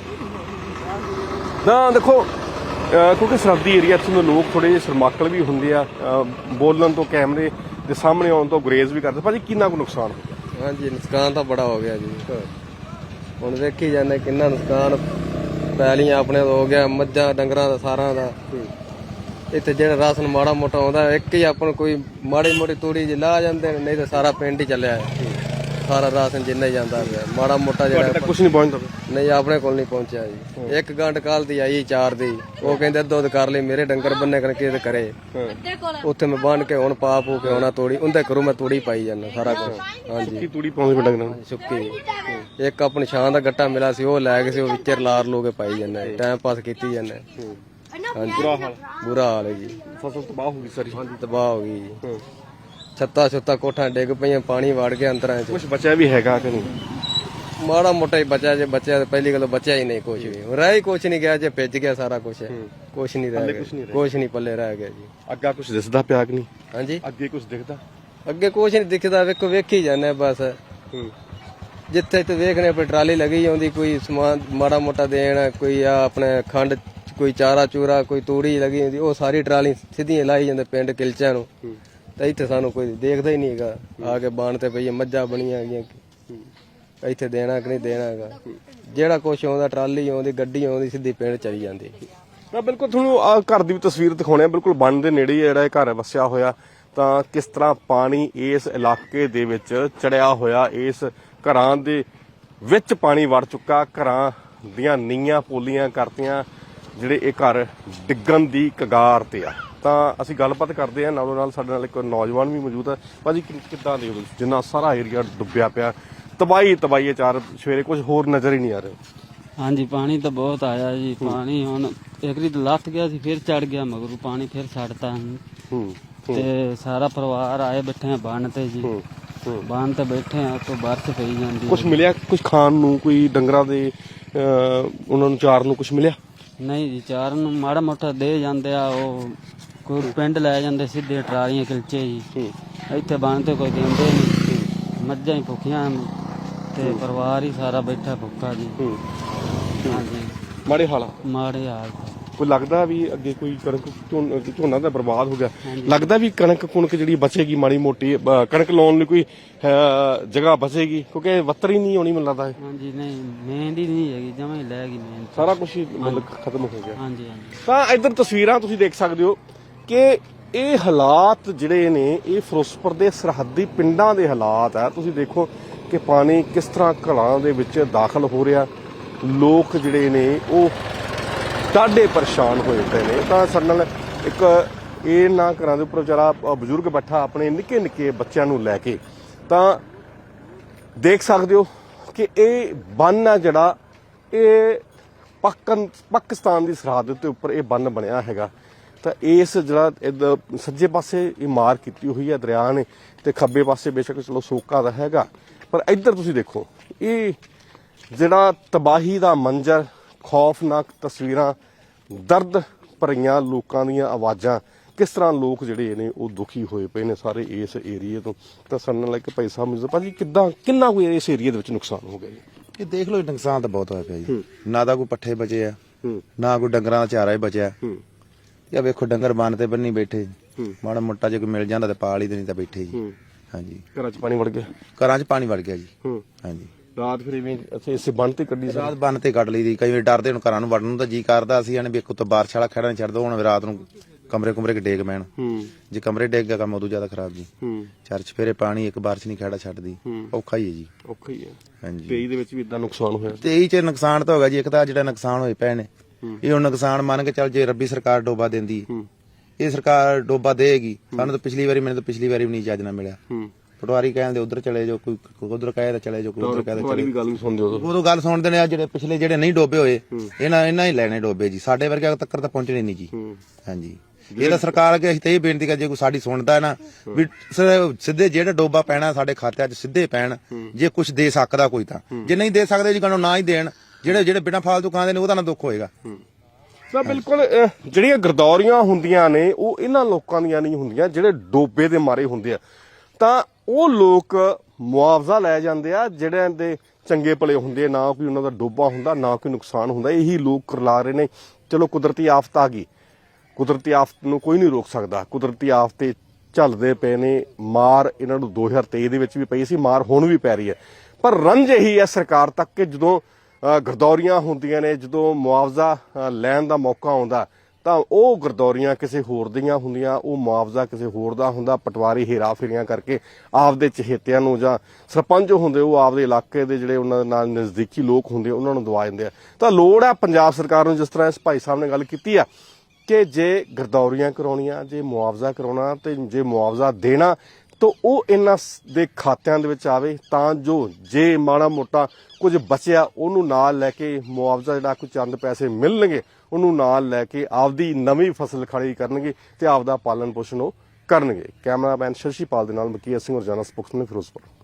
ਨਾ ਦੇਖੋ ਅਹ ਕਿਉਂਕਿ ਸਰਦੀ ਏਰੀਆ ਚ ਨੂੰ ਲੋਕ ਥੋੜੇ ਜਿਹੇ ਸਰਮਾਕਲ ਵੀ ਹੁੰਦੇ ਆ। ਅਹ ਬੋਲਣ ਤੋਂ ਕੈਮਰੇ ਦੇ ਸਾਹਮਣੇ ਆਉਣ ਤੋਂ ਗੁਰੇਜ਼ ਵੀ ਕਰਦੇ। ਭਾਜੀ ਕਿੰਨਾ ਕੁ ਨੁਕਸਾਨ ਹੋ ਗਿਆ? ਹਾਂਜੀ ਨੁਕਸਾਨ ਤਾਂ ਬੜਾ ਹੋ ਗਿਆ ਜੀ। ਹੁਣ ਵੇਖੀ ਜਾਂਦੇ ਕਿੰਨਾ ਨੁਕਸਾਨ। ਪੈਲੀਆਂ ਆਪਣੇ ਦਾ ਹੋ ਗਿਆ ਮੱਝਾਂ ਡੰਗਰਾਂ ਦਾ ਸਾਰਾਂ ਦਾ। ਇੱਥੇ ਜਿਹੜਾ ਰਾਸ਼ਨ ਮਾੜਾ ਮੋਟਾ ਆਉਂਦਾ ਇੱਕ ਹੀ ਆਪਾਂ ਨੂੰ ਕੋਈ ਮਾੜੀ ਮੋਟੀ ਤੂੜੀ ਜੀ ਲਾ ਜਾਂਦੇ ਨੇ ਨਹੀਂ ਤਾਂ ਸਾਰਾ ਪਿੰਡ ਹੀ ਚੱਲਿਆ ਹੈ। ਸਾਰਾ ਰਾਸ਼ਨ ਜਿੰਨਾ ਹੀ ਜਾਂਦਾ ਪਿਆ ਮਾੜਾ ਮੋਟਾ ਜਿਹੜਾ ਕੁਝ ਨਹੀਂ ਪਹੁੰਚਦਾ ਨਹੀਂ ਆਪਣੇ ਕੋਲ ਨਹੀਂ ਪਹੁੰਚਿਆ ਜੀ। ਇੱਕ ਗੰਢ ਕੱਲ ਦੀ ਆਈ ਚਾਰ ਦੀ। ਉਹ ਕਹਿੰਦੇ ਦੁੱਧ ਕਰ ਲਈ ਮੇਰੇ ਡੰਗਰ ਬੰਨੇ ਕਰਕੇ ਤੇ ਕਰੇ। ਉੱਥੇ ਮੈਂ ਬੰਨ ਕੇ ਹੁਣ ਪਾ ਪੂ ਕੇ ਆਉਣਾ ਤੋੜੀ ਉਹਦੇ ਘਰੋਂ ਮੈਂ ਤੋੜੀ ਪਾਈ ਜਾਂਦਾ ਸਾਰਾ ਕੁਝ ਹਾਂਜੀ। ਕੀ ਤੂੜੀ ਪਾਉਂਦੇ ਪਿੰਡਾਂ ਨੂੰ? ਸੁੱਕੀ। ਇੱਕ ਆਪਣੀ ਛਾਂ ਦਾ ਗੱਟਾ ਮਿਲਾ ਸੀ ਉਹ ਲੈ ਕੇ ਸੀ ਉਹ ਵਿੱਚੇ ਲਾਰ ਲੋ ਕੇ ਪਾਈ ਜਾਂਦਾ ਟਾਈਮ ਪਾਸ ਕੀਤੀ ਜਾਂਦਾ ਬੁਰਾ ਹਾਲ। ਬੁਰਾ ਹਾਲ ਹੈ ਜੀ। ਫਸਲ ਤਬਾਹ ਹੋ ਗਈ ਸਾਰੀ। ਹਾਂਜੀ ਤਬਾਹ ਹੋ ਗਈ ਜੀ। ਛੱਤਾ ਛੱਤਾ ਕੋਠਾਂ ਡਿੱਗ ਪਈਆਂ ਪਾਣੀ ਵੜ ਗਿਆ ਅੰਦਰਾਂ 'ਚ। ਕੁਝ ਬਚਿਆ ਵੀ ਹੈਗਾ ਕਿ ਨਹੀਂ? ਮਾੜਾ ਮੋਟਾ ਹੀ ਬਚਿਆ ਜੇ ਬਚਿਆ ਤਾਂ ਪਹਿਲੀ ਗੱਲ ਬਚਿਆ ਹੀ ਨਹੀਂ ਕੁਝ ਵੀ। ਰਹਿ ਹੀ ਕੁਝ ਨਹੀਂ ਗਿਆ ਜੇ ਭਿੱਜ ਗਿਆ ਸਾਰਾ ਕੁਝ ਕੁਝ ਨਹੀਂ ਰਹਿ ਗਿਆ। ਕੁਝ ਨਹੀਂ ਪੱਲੇ ਰਹਿ ਗਿਆ ਜੀ। ਅੱਗਾ ਕੁਝ ਦਿਸਦਾ ਪਿਆ ਕਿ ਨਹੀਂ? ਹਾਂਜੀ। ਅੱਗੇ ਕੁਝ ਦਿਖਦਾ? ਅੱਗੇ ਕੁਝ ਨਹੀਂ ਦਿਖਦਾ ਵੇਖੋ ਵੇਖੀ ਜਾਂਦੇ ਬਸ। ਜਿੱਥੇ ਤੇ ਵੇਖਣੇ ਪੇ ਟਰਾਲੀ ਲੱਗੀ ਆਉਂਦੀ ਕੋਈ ਸਮਾਨ ਮਾੜਾ ਮੋਟਾ ਦੇਣ ਕੋਈ ਆ ਆਪਣੇ ਖੰਡ ਕੋਈ ਚਾਰਾ ਚੂਰਾ ਕੋਈ ਤੂੜੀ ਲੱਗੀ ਹੁੰਦੀ ਉਹ ਸਾਰੀ ਟਰਾਲੀ ਸਿੱਧੀਆਂ ਲਾਈ ਜਾਂਦੇ ਪਿੰਡ ਕਿਲਚਿਆਂ ਨੂੰ। ਤਾਂ ਇੱਥੇ ਸਾਨੂੰ ਕੋਈ ਦੇਖਦਾ ਹੀ ਨਹੀਂ ਹੈਗਾ। ਆ ਕੇ ਬਾਣ ਤੇ ਪਈ ਮੱਝਾਂ ਬਣੀਆਂ ਹੈਗੀਆਂ। ਇੱਥੇ ਦੇਣਾ ਕਿ ਨਹੀਂ ਦੇਣਾ ਹੈਗਾ। ਜਿਹੜਾ ਕੁਛ ਆਉਂਦਾ ਟਰਾਲੀ ਆਉਂਦੀ ਗੱਡੀ ਆਉਂਦੀ ਸਿੱਧੀ ਪਿੰਡ ਚਲੀ ਜਾਂਦੀ। ਮੈਂ ਬਿਲਕੁਲ ਤੁਹਾਨੂੰ ਆ ਘਰ ਦੀ ਵੀ ਤਸਵੀਰ ਦਿਖਾਉਣੇ ਆ। ਬਿਲਕੁਲ ਬੰਨ ਦੇ ਨੇੜੇ ਜਿਹੜਾ ਇਹ ਘਰ ਵਸਿਆ ਹੋਇਆ। ਤਾਂ ਕਿਸ ਤਰ੍ਹਾਂ ਪਾਣੀ ਇਸ ਇਲਾਕੇ ਦੇ ਵਿੱਚ ਚੜਿਆ ਹੋਇਆ ਇਸ ਘਰਾਂ ਦੇ ਵਿੱਚ ਪਾਣੀ ਵੜ ਚੁੱਕਾ। ਘਰਾਂ ਦੀਆਂ ਨੀਆਂ ਪੋਲੀਆਂ ਕਰਤੀਆਂ। ਜਿਹੜੇ ਇਹ ਘਰ ਡਿੱਗਣ ਦੀ ਕਗਾਰ ਤੇ ਆ। ਤਾਂ ਅਸੀਂ ਗੱਲਬਾਤ ਕਰਦੇ ਆ ਨਾਲੋਂ ਨਾਲ ਸਾਡੇ ਨਾਲ ਇੱਕ ਨੌਜਵਾਨ ਵੀ ਮੌਜੂਦ ਹੈ ਭਾਜੀ ਕਿ- ਕਿੱਦਾਂ ਦੇ ਹੋ ਜਿੰਨਾ ਸਾਰਾ ਏਰੀਆ ਡੁੱਬਿਆ ਪਿਆ ਤਬਾਹੀ ਹੈ ਚਾਰ ਸਵੇਰੇ ਕੁਝ ਹੋਰ ਨਜ਼ਰ ਹੀ ਨਹੀਂ ਆ ਰਿਹਾ। ਹਾਂਜੀ ਪਾਣੀ ਤਾਂ ਬਹੁਤ ਆਇਆ ਜੀ। ਪਾਣੀ ਹੁਣ ਇੱਕ ਰੀ ਲੱਥ ਗਿਆ ਸੀ ਫਿਰ ਚੜ ਗਿਆ ਮਗਰੂ। ਪਾਣੀ ਫਿਰ ਛੱਡਤਾ। ਹੂੰ ਤੇ ਸਾਰਾ ਪਰਿਵਾਰ ਆਏ ਬੈਠੇ ਆ ਬੰਨ ਤੇ ਜੀ। ਬੰਨ ਤੇ ਬੈਠੇ ਆ ਤੋਂ ਬਰਫ਼ ਪਈ ਜਾਂਦੀ ਕੁਝ ਮਿਲਿਆ? ਕੁਝ ਖਾਣ ਨੂੰ ਕੋਈ ਡੰਗਰਾਂ ਦੇ ਅਹ, ਉਹਨਾਂ ਨੂੰ ਚਾਰ ਨੂੰ ਕੁਝ ਮਿਲਿਆ? ਨਹੀਂ ਜੀ ਚਾਰ ਨੂੰ ਮਾੜਾ ਮੋਟਾ ਦੇ ਜਾਂਦੇ ਆ ਉਹ ਕੋਈ ਪਿੰਡ ਲੈ ਜਾਂਦੇ ਸਿੱਧੇ ਟਰਾਲੀਆਂ ਕਿਲਚੇ ਜੀ। ਇੱਥੇ ਬੰਨ ਤੇ ਕੋਈ ਦਿੰਦੇ ਨਹੀਂ। ਮੱਝਾਂ ਹੀ ਭੁੱਖੀਆਂ ਹਨ ਤੇ ਪਰਿਵਾਰ ਹੀ ਸਾਰਾ ਬੈਠਾ ਭੁੱਖਾ ਜੀ। ਹਾਂਜੀ। ਮਾੜੇ ਹਾਲਾਤ। ਮਾੜੇ ਹਾਲ ਕੋਈ ਲੱਗਦਾ ਵੀ ਅੱਗੇ ਕੋਈ ਕਣਕ ਝੋਨ- ਝੋਨਾ ਤਾਂ ਬਰਬਾਦ ਹੋ ਗਿਆ। ਲੱਗਦਾ ਵੀ ਕਣਕ ਕੁਣਕ ਜਿਹੜੀ ਬਚੇਗੀ ਮਾੜੀ ਮੋਟੀ ਕਣਕ ਲਾਉਣ ਲਈ ਕੋਈ ਜਗ੍ਹਾ ਬਚੇਗੀ ਕਿਉਂਕਿ ਵੱਤਰ ਹੀ ਨਹੀਂ ਆਉਣੀ ਮੈਨੂੰ ਲੱਗਦਾ ਹਾਂਜੀ ਨਹੀਂ ਹੀ ਨਹੀਂ ਹੈਗੀ ਜਮਾਂ ਹੀ ਲੈ ਗਈ ਮਿਹਨਤ ਸਾਰਾ ਕੁਝ ਮਤਲਬ ਖਤਮ ਹੋ ਗਿਆ। ਹਾਂਜੀ ਹਾਂਜੀ। ਤਾਂ ਇੱਧਰ ਤਸਵੀਰਾਂ ਤੁਸੀਂ ਦੇਖ ਸਕਦੇ ਹੋ ਕਿ ਇਹ ਹਾਲਾਤ ਜਿਹੜੇ ਨੇ ਇਹ ਫਿਰੋਜ਼ਪੁਰ ਦੇ ਸਰਹੱਦੀ ਪਿੰਡਾਂ ਦੇ ਹਾਲਾਤ ਆ। ਤੁਸੀਂ ਦੇਖੋ ਕਿ ਪਾਣੀ ਕਿਸ ਤਰ੍ਹਾਂ ਘਰਾਂ ਦੇ ਵਿੱਚ ਦਾਖਲ ਹੋ ਰਿਹਾ। ਲੋਕ ਜਿਹੜੇ ਨੇ ਉਹ ਡਾਢੇ ਪਰੇਸ਼ਾਨ ਹੋਏ ਪਏ ਨੇ। ਤਾਂ ਸਾਡੇ ਨਾਲ ਇੱਕ ਇਹ ਨਾ ਘਰਾਂ ਦੇ ਉੱਪਰ ਵਿਚਾਰਾ ਬਜ਼ੁਰਗ ਬੈਠਾ ਆਪਣੇ ਨਿੱਕੇ ਨਿੱਕੇ ਬੱਚਿਆਂ ਨੂੰ ਲੈ ਕੇ। ਤਾਂ ਦੇਖ ਸਕਦੇ ਹੋ ਕਿ ਇਹ ਬੰਨ ਆ ਜਿਹੜਾ, ਇਹ ਪਾਕਨ ਪਾਕਿਸਤਾਨ ਦੀ ਸਰਹੱਦ ਦੇ ਉੱਪਰ ਇਹ ਬੰਨ ਬਣਿਆ ਹੈਗਾ। ਤਾਂ ਇਸ ਜਿਹੜਾ ਇਹਦਾ ਸੱਜੇ ਪਾਸੇ ਇਹ ਮਾਰ ਕੀਤੀ ਹੋਈ ਹੈ ਦਰਿਆ ਨੇ ਤੇ ਖੱਬੇ ਪਾਸੇ ਬੇਸ਼ੱਕ ਚਲੋ ਸੋਕਾ ਦਾ ਹੈਗਾ। ਪਰ ਇੱਧਰ ਤੁਸੀਂ ਦੇਖੋ, ਇਹ ਜਿਹੜਾ ਤਬਾਹੀ ਦਾ ਮੰਜ਼ਰ ਖੌਫਨਾਕ ਤਸਵੀਰਾਂ ਦਰਦ ਭਰੀਆਂ ਲੋਕਾਂ ਦੀਆਂ ਆਵਾਜ਼ਾਂ। ਕਿਸ ਤਰ੍ਹਾਂ ਲੋਕ ਜਿਹੜੇ ਨੇ ਉਹ ਦੁਖੀ ਹੋਏ ਪਏ ਨੇ ਸਾਰੇ ਇਸ ਏਰੀਏ ਤੋਂ? ਤਾਂ ਸਾਡੇ ਨਾਲ ਇੱਕ ਭਾਈ ਸਾਹਿਬ ਮਿਲਦੇ ਭਾਜੀ ਕਿੱਦਾਂ ਕਿੰਨਾ ਕੋਈ ਇਸ ਏਰੀਏ ਦੇ ਵਿੱਚ ਨੁਕਸਾਨ ਹੋ ਗਿਆ ਜੀ? ਇਹ ਦੇਖ ਲਓ ਇਹ ਨੁਕਸਾਨ ਤਾਂ ਬਹੁਤ ਹੋਇਆ ਪਿਆ ਜੀ। ਨਾ ਤਾਂ ਕੋਈ ਪੱਠੇ ਬਚੇ ਆ ਨਾ ਕੋਈ ਡੰਗਰਾਂ ਦਾ ਚਾਰਾ ਹੀ ਬਚਿਆ। ਹੂੰ। ਜਾਂ ਵੇਖੋ ਡੰਗਰ ਬੰਨ ਤੇ ਬੰਨੀ ਬੈਠੇ। ਮਾੜਾ ਮੋਟਾ ਜੇ ਕੋਈ ਮਿਲ ਜਾਂਦਾ ਤੇ ਪਾਲ ਹੀ ਨਹੀਂ ਤਾਂ ਬੈਠੇ ਜੀ। ਹਾਂਜੀ। ਘਰਾਂ 'ਚ ਪਾਣੀ ਵੜ ਗਿਆ? ਘਰਾਂ 'ਚ ਪਾਣੀ ਵੜ ਗਿਆ ਜੀ। ਹਾਂਜੀ। ਰਾਤ ਫਿਰ ਇਵੇਂ ਇੱਥੇ ਇਸੇ ਬੰਨ ਤੇ ਕੱਢੀ ਰਾਤ ਬੰਨ ਤੇ ਕੱਢ ਲਈ ਦੀ। ਕਈ ਵਾਰ ਡਰਦੇ ਹੁਣ ਘਰਾਂ ਨੂੰ ਵੜਨ ਨੂੰ ਤਾਂ ਜੀ ਕਰਦਾ ਅਸੀਂ ਆਨੇ ਵੇਖੋ ਤਾਂ ਬਾਰਿਸ਼ ਵਾਲਾ ਖੜਾ ਨਹੀਂ ਛੱਡ ਦੋ ਹੁਣ ਰਾਤ ਨੂੰ ਕਮਰੇ ਕੁਮਰੇ ਕੇ ਡੇਗ ਹੂੰ। ਜੇ ਕਮਰੇ ਡੇਗ ਗਿਆ ਕੰਮ ਉਦੋਂ ਜ਼ਿਆਦਾ ਖਰਾਬ ਜੀ। ਹੂੰ। ਚਰਚ ਫੇਰੇ ਪਾਣੀ ਇੱਕ ਬਾਰਿਸ਼ ਨਹੀਂ ਖੜਾ ਛੱਡਦੀ। ਔਖਾ ਹੀ ਹੈ ਜੀ। ਔਖਾ ਹੀ ਹੈ। ਹਾਂਜੀ। 23 ਦੇ ਵਿੱਚ ਵੀ ਇਦਾਂ ਨੁਕਸਾਨ ਹੋਇਆ। ਤੇ ਇਹ ਚ ਨੁਕਸਾਨ ਤਾਂ ਹੋਗਾ ਜੀ। ਇੱਕ ਤਾਂ ਜਿਹੜਾ ਨੁਕਸਾਨ ਹੋਏ ਪਏ ਨੇ ਇਹ ਹੁਣ ਨੁਕਸਾਨ ਮੰਨ ਕੇ ਚੱਲ ਜੇ ਰੱਬੀ ਸਰਕਾਰ ਡੋਬਾ ਦਿੰਦੀ ਇਹ ਸਰਕਾਰ ਡੋਬਾ ਦੇਗੀ ਸਾਨੂੰ ਤਾਂ ਪਿਛਲੀ ਵਾਰੀ ਮੈਨੂੰ ਤਾਂ ਪਿਛਲੀ ਵਾਰੀ ਵੀ ਨਹੀਂ ਨਾ ਮਿਲਿਆ। ਹੂੰ। ਪਟਵਾਰੀ ਕਹਿੰਦੇ ਉਧਰ ਚਲੇ ਜਾਓ ਕੋਈ ਉਧਰ ਕਹੇ ਤਾਂ ਚਲੇ ਜਾਓ ਕੋਈ ਉਧਰ ਕਹੇ ਤਾਂ ਤੁਹਾਡੀ ਵੀ ਗੱਲ ਨਹੀਂ ਸੁਣਦੇ ਉਦੋਂ ਉਦੋਂ ਗੱਲ ਸੁਣਦੇ ਨੇ ਆ ਜਿਹੜੇ ਪਿਛਲੇ ਜਿਹੜੇ ਨਹੀਂ ਡੋਬੇ ਹੋਏ ਇਹਨਾਂ ਇਹਨਾਂ ਹੀ ਲੈਣੇ ਡੋਬੇ ਜੀ। ਸਾਡੇ ਵਰਗੇ ਤੱਕ ਤਾਂ ਪਹੁੰਚਣੇ ਨਹੀਂ ਜੀ। ਹਾਂਜੀ। ਇਹ ਤਾਂ ਸਰਕਾਰ ਅੱਗੇ ਅਸੀਂ ਤਾਂ ਇਹ ਬੇਨਤੀ ਕਰ ਜੇ ਕੋਈ ਸਾਡੀ ਸੁਣਦਾ ਹੈ। ਨਾ ਵੀ ਸਿੱਧੇ ਜਿਹੜੇ ਡੋਬਾ ਪੈਣਾ ਸਾਡੇ ਖਾਤਿਆਂ 'ਚ ਸਿੱਧੇ ਪੈਣ ਜੇ ਕੁਝ ਦੇ ਸਕਦਾ ਕੋਈ ਤਾਂ। ਜੇ ਨਹੀਂ ਦੇ ਸਕਦੇ ਜੀ ਕਹਣੋ ਨਾ ਹੀ ਦੇਣ। ਜਿਹੜੇ ਜਿਹੜੇ ਬਿਨਾਂ ਫਾਲਤੂ ਖਾਂਦੇ ਨੇ ਉਹਦਾ ਨਾ ਦੁੱਖ ਹੋਏਗਾ। ਤਾਂ ਬਿਲਕੁਲ ਜਿਹੜੀਆਂ ਗਰਦੌਰੀਆਂ ਹੁੰਦੀਆਂ ਨੇ ਉਹ ਇਹਨਾਂ ਲੋਕਾਂ ਦੀਆਂ ਨਹੀਂ ਹੁੰਦੀਆਂ ਜਿਹੜੇ ਡੋਬੇ ਦੇ ਮਾਰੇ ਹੁੰਦੇ ਆ। ਤਾਂ ਉਹ ਲੋਕ ਮੁਆਵਜ਼ਾ ਲੈ ਜਾਂਦੇ ਆ ਜਿਹੜਿਆਂ ਦੇ ਚੰਗੇ ਭਲੇ ਹੁੰਦੇ ਆ, ਨਾ ਕੋਈ ਉਹਨਾਂ ਦਾ ਡੋਬਾ ਹੁੰਦਾ ਨਾ ਕੋਈ ਨੁਕਸਾਨ ਹੁੰਦਾ ਇਹੀ ਲੋਕ ਕਰਲਾ ਰਹੇ ਨੇ। ਚਲੋ ਕੁਦਰਤੀ ਆਫਤ ਆ ਗਈ। ਕੁਦਰਤੀ ਆਫਤ ਨੂੰ ਕੋਈ ਨਹੀਂ ਰੋਕ ਸਕਦਾ। ਕੁਦਰਤੀ ਆਫਤੇ ਝੱਲਦੇ ਪਏ ਨੇ। ਮਾਰ ਇਹਨਾਂ ਨੂੰ 2023 ਦੇ ਵਿੱਚ ਵੀ ਪਈ ਸੀ ਮਾਰ ਹੁਣ ਵੀ ਪੈ ਰਹੀ ਹੈ। ਪਰ ਰੰਜ ਇਹੀ ਹੈ ਸਰਕਾਰ ਤੱਕ ਕਿ ਜਦੋਂ ਗਰਦੌਰੀਆਂ ਹੁੰਦੀਆਂ ਨੇ ਜਦੋਂ ਮੁਆਵਜ਼ਾ ਲੈਣ ਦਾ ਮੌਕਾ ਆਉਂਦਾ ਤਾਂ ਉਹ ਗਰਦੌਰੀਆਂ ਕਿਸੇ ਹੋਰ ਦੀਆਂ ਹੁੰਦੀਆਂ, ਉਹ ਮੁਆਵਜ਼ਾ ਕਿਸੇ ਹੋਰ ਦਾ ਹੁੰਦਾ, ਪਟਵਾਰੀ ਹੇਰਾ ਫੇਰੀਆਂ ਕਰਕੇ ਆਪਦੇ ਚਹੇਤਿਆਂ ਨੂੰ ਜਾਂ ਸਰਪੰਚ ਹੁੰਦੇ, ਉਹ ਆਪਦੇ ਇਲਾਕੇ ਦੇ ਜਿਹੜੇ ਉਹਨਾਂ ਦੇ ਨਾਲ ਨਜ਼ਦੀਕੀ ਲੋਕ ਹੁੰਦੇ, ਉਹਨਾਂ ਨੂੰ ਦਵਾ ਦਿੰਦੇ ਆ। ਤਾਂ ਲੋੜ ਹੈ ਪੰਜਾਬ ਸਰਕਾਰ ਨੂੰ ਜਿਸ ਤਰ੍ਹਾਂ ਇਸ ਭਾਈ ਸਾਹਿਬ ਨੇ ਗੱਲ ਕੀਤੀ ਆ ਕਿ ਜੇ ਗਰਦੌਰੀਆਂ ਕਰਾਉਣੀਆਂ, ਜੇ ਮੁਆਵਜ਼ਾ ਕਰਾਉਣਾ ਤੇ ਜੇ ਮੁਆਵਜ਼ਾ ਦੇਣਾ, ਤਾਂ ਉਹ ਇਹਨਾਂ ਸ- ਦੇ ਖਾਤਿਆਂ ਦੇ ਵਿੱਚ ਆਵੇ ਤਾਂ ਜੋ ਜੇ ਮਾੜਾ ਮੋਟਾ ਕੁਝ ਬਚਿਆ, ਉਹਨੂੰ ਨਾਲ ਲੈ ਕੇ ਮੁਆਵਜ਼ਾ ਜਿਹੜਾ ਕੋਈ ਚੰਦ ਪੈਸੇ ਮਿਲਣਗੇ ਉਹਨੂੰ ਨਾਲ ਲੈ ਕੇ ਆਪਦੀ ਨਵੀਂ ਫਸਲ ਖੜੀ ਕਰਨਗੇ ਤੇ ਆਪਦਾ ਪਾਲਣ ਪੋਸ਼ਣ ਉਹ ਕਰਨਗੇ। ਕੈਮਰਾਮੈਨ ਸ਼ਸ਼ੀਪਾਲ ਦੇ ਨਾਲ ਮਕੀਰ ਸਿੰਘ ਰੋਜ਼ਾਨਾ ਸਪੋਕਸਮੈਨ ਫਿਰੋਜ਼ਪੁਰ।